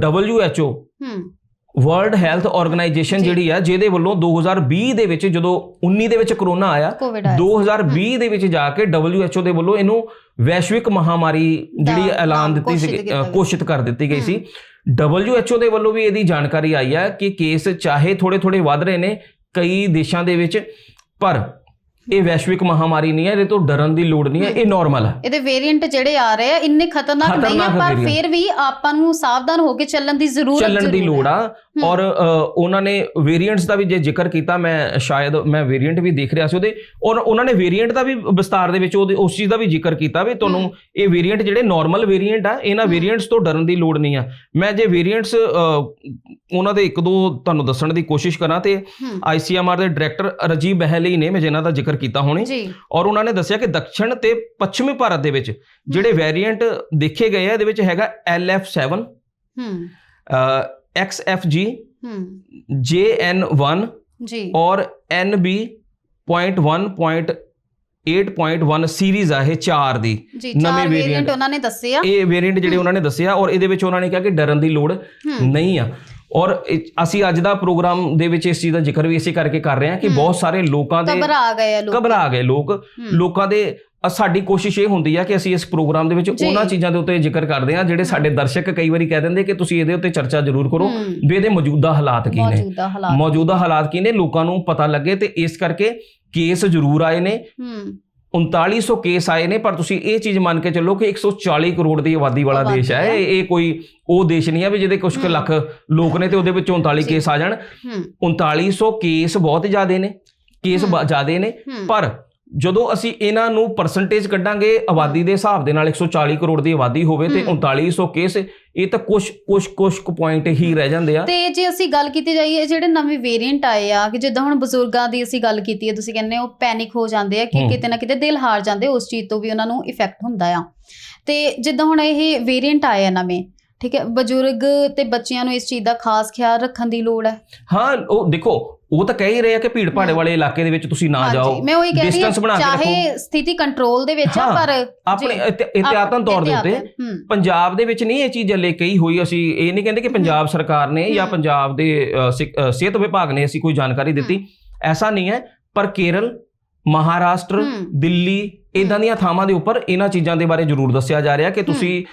WHO ਹੂੰ। World health organisation. ਜਿਹੜੀ ਆ ਜਿਹਦੇ ਵੱਲੋਂ 2020 ਦੇ ਵਿੱਚ ਜਦੋਂ 19 ਦੇ ਵਿੱਚ ਕਰੋਨਾ ਆਇਆ ਕੋਵਿਡ ਆਇਆ 2020 ਦੇ ਵਿੱਚ ਜਾ ਕੇ WHO ਦੇ ਵੱਲੋਂ ਇਹਨੂੰ ਵੈਸ਼ਵਿਕ ਮਹਾਮਾਰੀ ਜਿਹੜੀ ਐਲਾਨ ਦਿੱਤੀ ਸੀ। ਕੋਸ਼ਿਤ ਕਰ ਦਿੱਤੀ ਗਈ ਸੀ। WHO ਦੇ ਵੱਲੋਂ ਵੀ ਇਹਦੀ ਜਾਣਕਾਰੀ ਆਈ ਹੈ ਕਿ ਕੇਸ ਚਾਹੇ ਥੋੜੇ ਥੋੜੇ ਵੱਧ ਰਹੇ ਨੇ ਕਈ ਦੇਸ਼ਾਂ ਦੇ ਵਿੱਚ ਪਰ ਇਹ ਵੈਸ਼ਵਿਕ ਮਹਾਮਾਰੀ ਨਹੀਂ ਹੈ ਇਹਦੇ ਤੋਂ ਡਰਨ ਦੀ ਲੋੜ ਨਹੀਂ ਹੈ ਇਹ ਨਾਰਮਲ ਹੈ ਇਹਦੇ ਵੇਰੀਐਂਟ ਜਿਹੜੇ ਆ ਰਹੇ ਆ ਇੰਨੇ ਖਤਰਨਾਕ ਨਹੀਂ ਆ ਪਰ। ਫਿਰ ਵੀ ਆਪਾਂ ਨੂੰ ਸਾਵਧਾਨ ਹੋ ਕੇ ਚੱਲਣ ਦੀ ਜ਼ਰੂਰਤ ਚੱਲਣ ਦੀ ਲੋੜ। ਆ ਔਰ ਉਹਨਾਂ ਨੇ ਵੇਰੀਐਂਟਸ ਦਾ ਵੀ ਜੇ ਜ਼ਿਕਰ ਕੀਤਾ ਮੈਂ ਸ਼ਾਇਦ ਮੈਂ ਵੇਰੀਐਂਟ ਵੀ ਦੇਖ ਰਿਹਾ ਸੀ ਉਹਦੇ ਔਰ ਉਹਨਾਂ ਨੇ ਵੇਰੀਐਂਟ ਦਾ ਵੀ ਵਿਸਤਾਰ ਦੇ ਵਿੱਚ ਉਹਦੇ ਉਸ ਚੀਜ਼ ਦਾ ਵੀ ਜ਼ਿਕਰ ਕੀਤਾ ਵੀ ਤੁਹਾਨੂੰ ਇਹ ਵੇਰੀਐਂਟ ਜਿਹੜੇ ਨਾਰਮਲ ਵੇਰੀਐਂਟ ਆ ਇਹਨਾਂ। ਵੇਰੀਐਂਟਸ ਤੋਂ ਡਰਨ ਦੀ ਲੋੜ ਨਹੀਂ ਆ। ਮੈਂ ਜੇ ਵੇਰੀਐਂਟਸ ਉਹਨਾਂ ਦੇ ਇੱਕ ਦੋ ਤੁਹਾਨੂੰ ਦੱਸਣ ਦੀ ਕੋਸ਼ਿਸ਼ ਕਰਾਂ ਤੇ ਆਈਸੀਐਮਆਰ ਦੇ ਡਾਇਰੈਕਟਰ ਰਜੀਵ ਬਹਿਲੀ ਨੇ ਮੈਂ ਜਿਨ੍ਹਾਂ ਦਾ ਜ਼ਿਕਰ ਕੀਤਾ ਹੁਣੇ। ਔਰ ਉਹਨਾਂ ਨੇ ਦੱਸਿਆ ਕਿ ਦੱਖਣ ਤੇ ਪੱਛਮੀ ਭਾਰਤ ਦੇ ਵਿੱਚ ਜਿਹੜੇ ਵੇਰੀਐਂਟ ਦੇਖੇ ਗਏ ਆ ਇਹਦੇ ਵਿੱਚ ਹੈਗਾ LF7 ਹੂੰ। XFG ਹੂੰ। JN1 ਜੀ। ਔਰ NB.1.8.1 ਸੀਰੀਜ਼ ਆ ਇਹ 4 ਦੀ। ਜੀ ਨਵੇਂ ਚਾਰ ਵੇਰੀਐਂਟ variant ਉਹਨਾਂ ਨੇ ਦੱਸੇ ਆ। ਇਹ ਵੇਰੀਐਂਟ ਜਿਹੜੇ ਉਹਨਾਂ ਨੇ ਦੱਸਿਆ ਔਰ ਇਹਦੇ ਵਿੱਚ ਉਹਨਾਂ ਨੇ ਕਿਹਾ ਕਿ ਡਰਨ ਦੀ ਲੋੜ ਨਹੀਂ ਆ। ਔਰ ਇਹ- ਅਸੀਂ ਅੱਜ ਦਾ ਪ੍ਰੋਗਰਾਮ ਦੇ ਵਿੱਚ ਇਸ ਚੀਜ਼ ਦਾ ਜ਼ਿਕਰ ਵੀ ਇਸੇ ਕਰਕੇ ਕਰ ਰਹੇ ਹਾਂ ਕਿ। ਬਹੁਤ ਸਾਰੇ ਲੋਕਾਂ ਦੇ ਘਬਰਾ ਗਏ ਆ ਲੋਕ। ਘਬਰਾ ਗਏ ਲੋਕ। ਲੋਕਾਂ ਦੇ ਸਾਡੀ ਕੋਸ਼ਿਸ਼ ਇਹ ਹੁੰਦੀ ਆ ਕਿ ਅਸੀਂ ਇਸ ਪ੍ਰੋਗਰਾਮ ਦੇ ਵਿੱਚ। ਉਹਨਾਂ ਚੀਜ਼ਾਂ ਦੇ ਉੱਤੇ ਜ਼ਿਕਰ ਕਰਦੇ ਹਾਂ ਜਿਹੜੇ ਸਾਡੇ ਦਰਸ਼ਕ ਕਈ ਵਾਰੀ ਕਹਿ ਦਿੰਦੇ ਕਿ ਤੁਸੀਂ ਇਹਦੇ ਉੱਤੇ ਚਰਚਾ ਜ਼ਰੂਰ ਕਰੋ ਵੀ ਇਹਦੇ ਮੌਜੂਦਾ ਹਾਲਾਤ ਕੀ ਨੇ। ਮੌਜੂਦਾ ਹਾਲਾਤ ਕੀ ਨੇ। ਲੋਕਾਂ ਨੂੰ ਪਤਾ ਲੱਗੇ ਤੇ ਇਸ ਕਰਕੇ ਕੇਸ ਜ਼ਰੂਰ ਆਏ ਨੇ। ਹੂੰ। 3900 ਕੇਸ ਆਏ ਨੇ ਪਰ ਤੁਸੀਂ ਇਹ ਚੀਜ਼ ਮੰਨ ਕੇ ਚੱਲੋ ਕਿ 140 ਕਰੋੜ ਦੀ ਆਬਾਦੀ ਵਾਲਾ ਦੇਸ਼ ਹੈ। ਇਹ ਕੋਈ ਉਹ ਦੇਸ਼ ਨਹੀਂ ਹੈ ਵੀ ਜਿਹਦੇ ਕੁਝ ਕੁ। ਲੱਖ ਲੋਕ ਨੇ ਤੇ ਉਹਦੇ ਵਿੱਚੋਂ 39 ਜੀ। ਕੇਸ ਆ ਜਾਣ। ਹੂੰ। 3900 ਕੇਸ ਬਹੁਤ ਜ਼ਿਆਦੇ ਨੇ। ਕੇਸ। ਜ਼ਿਆਦੇ ਨੇ। ਪਰ ਜਦੋਂ ਅਸੀਂ ਇਹਨਾਂ ਨੂੰ ਪਰਸੈਂਟੇਜ ਕੱਢਾਂਗੇ ਆਬਾਦੀ ਦੇ ਹਿਸਾਬ ਦੇ ਨਾਲ 140 ਕਰੋੜ ਦੀ ਆਬਾਦੀ ਹੋਵੇ ਤੇ ਹਮ। 3900 ਕੇਸ ਇਹ ਤਾਂ ਕੁਝ ਕੁਝ ਕੁਝ ਕੁ ਪੁਆਇੰਟ ਹੀ ਰਹਿ ਜਾਂਦੇ ਆ ਤੇ ਜੇ ਅਸੀਂ ਗੱਲ ਕੀਤੀ ਜਾਈਏ ਜਿਹੜੇ ਨਵੇਂ ਵੇਰੀਐਂਟ ਆਏ ਆ ਕਿ ਜਿੱਦਾਂ ਹੁਣ ਬਜ਼ੁਰਗਾਂ ਦੀ ਅਸੀਂ ਗੱਲ ਕੀਤੀ ਹੈ ਤੁਸੀਂ ਕਹਿੰਦੇ ਹੋ ਪੈਨਿਕ ਹੋ ਜਾਂਦੇ ਆ ਕਿ। ਕਿਤੇ ਨਾ ਕਿਤੇ ਦਿਲ ਹਾਰ ਜਾਂਦੇ ਉਸ ਚੀਜ਼ ਤੋਂ ਵੀ ਉਹਨਾਂ ਨੂੰ ਇਫੈਕਟ ਹੁੰਦਾ ਆ ਤੇ ਜਿੱਦਾਂ ਹੁਣ ਇਹ ਵੇਰੀਐਂਟ ਆਏ ਆ ਨਵੇਂ ਠੀਕ ਹੈ ਬਜ਼ੁਰਗ ਤੇ ਬੱਚਿਆਂ ਨੂੰ ਇਸ ਚੀਜ਼ ਦਾ ਖਾਸ ਖਿਆਲ ਰੱਖਣ ਦੀ ਲੋੜ ਹੈ ਹਾਂ ਉਹ ਦੇਖੋ ਉਹ ਤਾਂ ਕਹਿ ਹੀ ਰਹੇ ਆ ਕਿ ਭੀੜ ਭਾੜੇ। ਵਾਲੇ ਇਲਾਕੇ ਦੇ ਵਿੱਚ ਤੁਸੀਂ ਨਾ ਜਾਓ। ਮੈਂ ਉਹੀ ਕਹਿ ਰਹੀ ਹਾਂ ਚਾਹੇ ਸਥਿਤੀ ਕੰਟਰੋਲ ਦੇ ਵਿੱਚ ਆ ਪਰ ਆਪਣੇ ਇਹਤਿਆਤਨ ਤੌਰ ਦੇ ਉੱਤੇ। ਪੰਜਾਬ ਦੇ ਵਿੱਚ ਨਹੀਂ ਇਹ ਚੀਜ਼ ਹਲੇ ਕਹੀ ਹੋਈ ਅਸੀਂ ਇਹ ਨਹੀਂ ਕਹਿੰਦੇ ਕਿ ਪੰਜਾਬ ਸਰਕਾਰ ਨੇ ਜਾਂ। ਪੰਜਾਬ ਦੇ ਸਿਹਤ ਵਿਭਾਗ ਨੇ ਅਸੀਂ ਕੋਈ ਜਾਣਕਾਰੀ ਦਿੱਤੀ। ਐਸਾ ਨਹੀਂ ਹੈ ਪਰ ਕੇਰਲ ਮਹਾਰਾਸ਼ਟਰ। ਦਿੱਲੀ ਇਦਾਂ ਦੀਆਂ ਥਾਵਾਂ ਦੇ ਉੱਪਰ ਇਹਨਾਂ ਚੀਜ਼ਾਂ ਦੇ ਬਾਰੇ ਜ਼ਰੂਰ ਦੱਸਿਆ ਜਾ ਰਿਹਾ ਕਿ ਤੁਸੀਂ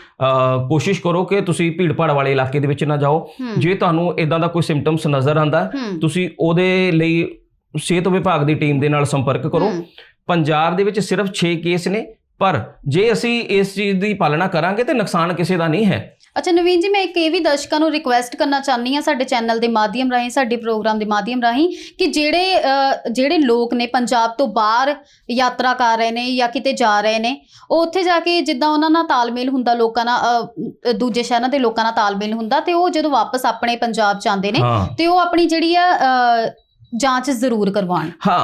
ਕੋਸ਼ਿਸ਼ ਕਰੋ ਕਿ ਤੁਸੀਂ ਭੀੜ ਭਾੜ ਵਾਲੇ ਇਲਾਕੇ ਦੇ ਵਿੱਚ ਨਾ ਜਾਓ। ਜੇ ਤੁਹਾਨੂੰ ਇਦਾਂ ਦਾ ਕੋਈ ਸਿੰਪਟਮਸ ਨਜ਼ਰ ਆਂਦਾ ਹੂੰ, ਤੁਸੀਂ ਉਹਦੇ ਲਈ ਸਿਹਤ ਵਿਭਾਗ ਦੀ ਟੀਮ ਦੇ ਨਾਲ ਸੰਪਰਕ ਕਰੋ। ਪੰਜਾਬ ਦੇ ਵਿੱਚ ਸਿਰਫ 6 ਕੇਸ ਨੇ ਪਰ ਜੇ ਅਸੀਂ ਇਸ ਚੀਜ਼ ਦੀ ਪਾਲਣਾ ਕਰਾਂਗੇ ਤੇ ਨੁਕਸਾਨ ਕਿਸੇ ਦਾ ਨਹੀਂ ਹੈ। ਅੱਛਾ ਨਵੀਨ ਜੀ ਮੈਂ ਇੱਕ ਇਹ ਵੀ ਦਰਸ਼ਕਾਂ ਨੂੰ ਰਿਕੁਐਸਟ ਕਰਨਾ ਚਾਹਨੀ ਆ ਸਾਡੇ ਚੈਨਲ ਦੇ ਮਾਧਿਅਮ ਰਾਹੀਂ ਸਾਡੇ ਪ੍ਰੋਗਰਾਮ ਦੇ ਮਾਧਿਅਮ ਰਾਹੀਂ ਕਿ ਜਿਹੜੇ ਅ, ਜਿਹੜੇ ਲੋਕ ਨੇ ਪੰਜਾਬ ਤੋਂ ਬਾਹਰ ਯਾਤਰਾ ਕਰ ਰਹੇ ਨੇ ਜਾਂ ਕਿਤੇ ਜਾ ਰਹੇ ਨੇ ਉਹ ਉੱਥੇ ਜਾ ਕੇ ਜਿੱਦਾਂ ਉਹਨਾਂ ਨਾਲ ਤਾਲਮੇਲ ਹੁੰਦਾ ਲੋਕਾਂ ਨਾਲ ਅ, ਦੂਜੇ ਸ਼ਹਿਰਾਂ ਦੇ ਲੋਕਾਂ ਨਾਲ ਤਾਲਮੇਲ ਹੁੰਦਾ ਤੇ ਉਹ ਜਦੋਂ ਵਾਪਸ ਆਪਣੇ ਪੰਜਾਬ ਚ ਆਉਂਦੇ ਨੇ ਹਾਂ। ਤੇ ਉਹ ਆਪਣੀ ਜਿਹੜੀ ਆ ਅ, ਜਾਂਚ ਜ਼ਰੂਰ ਕਰਵਾਉਣ ਹਾਂ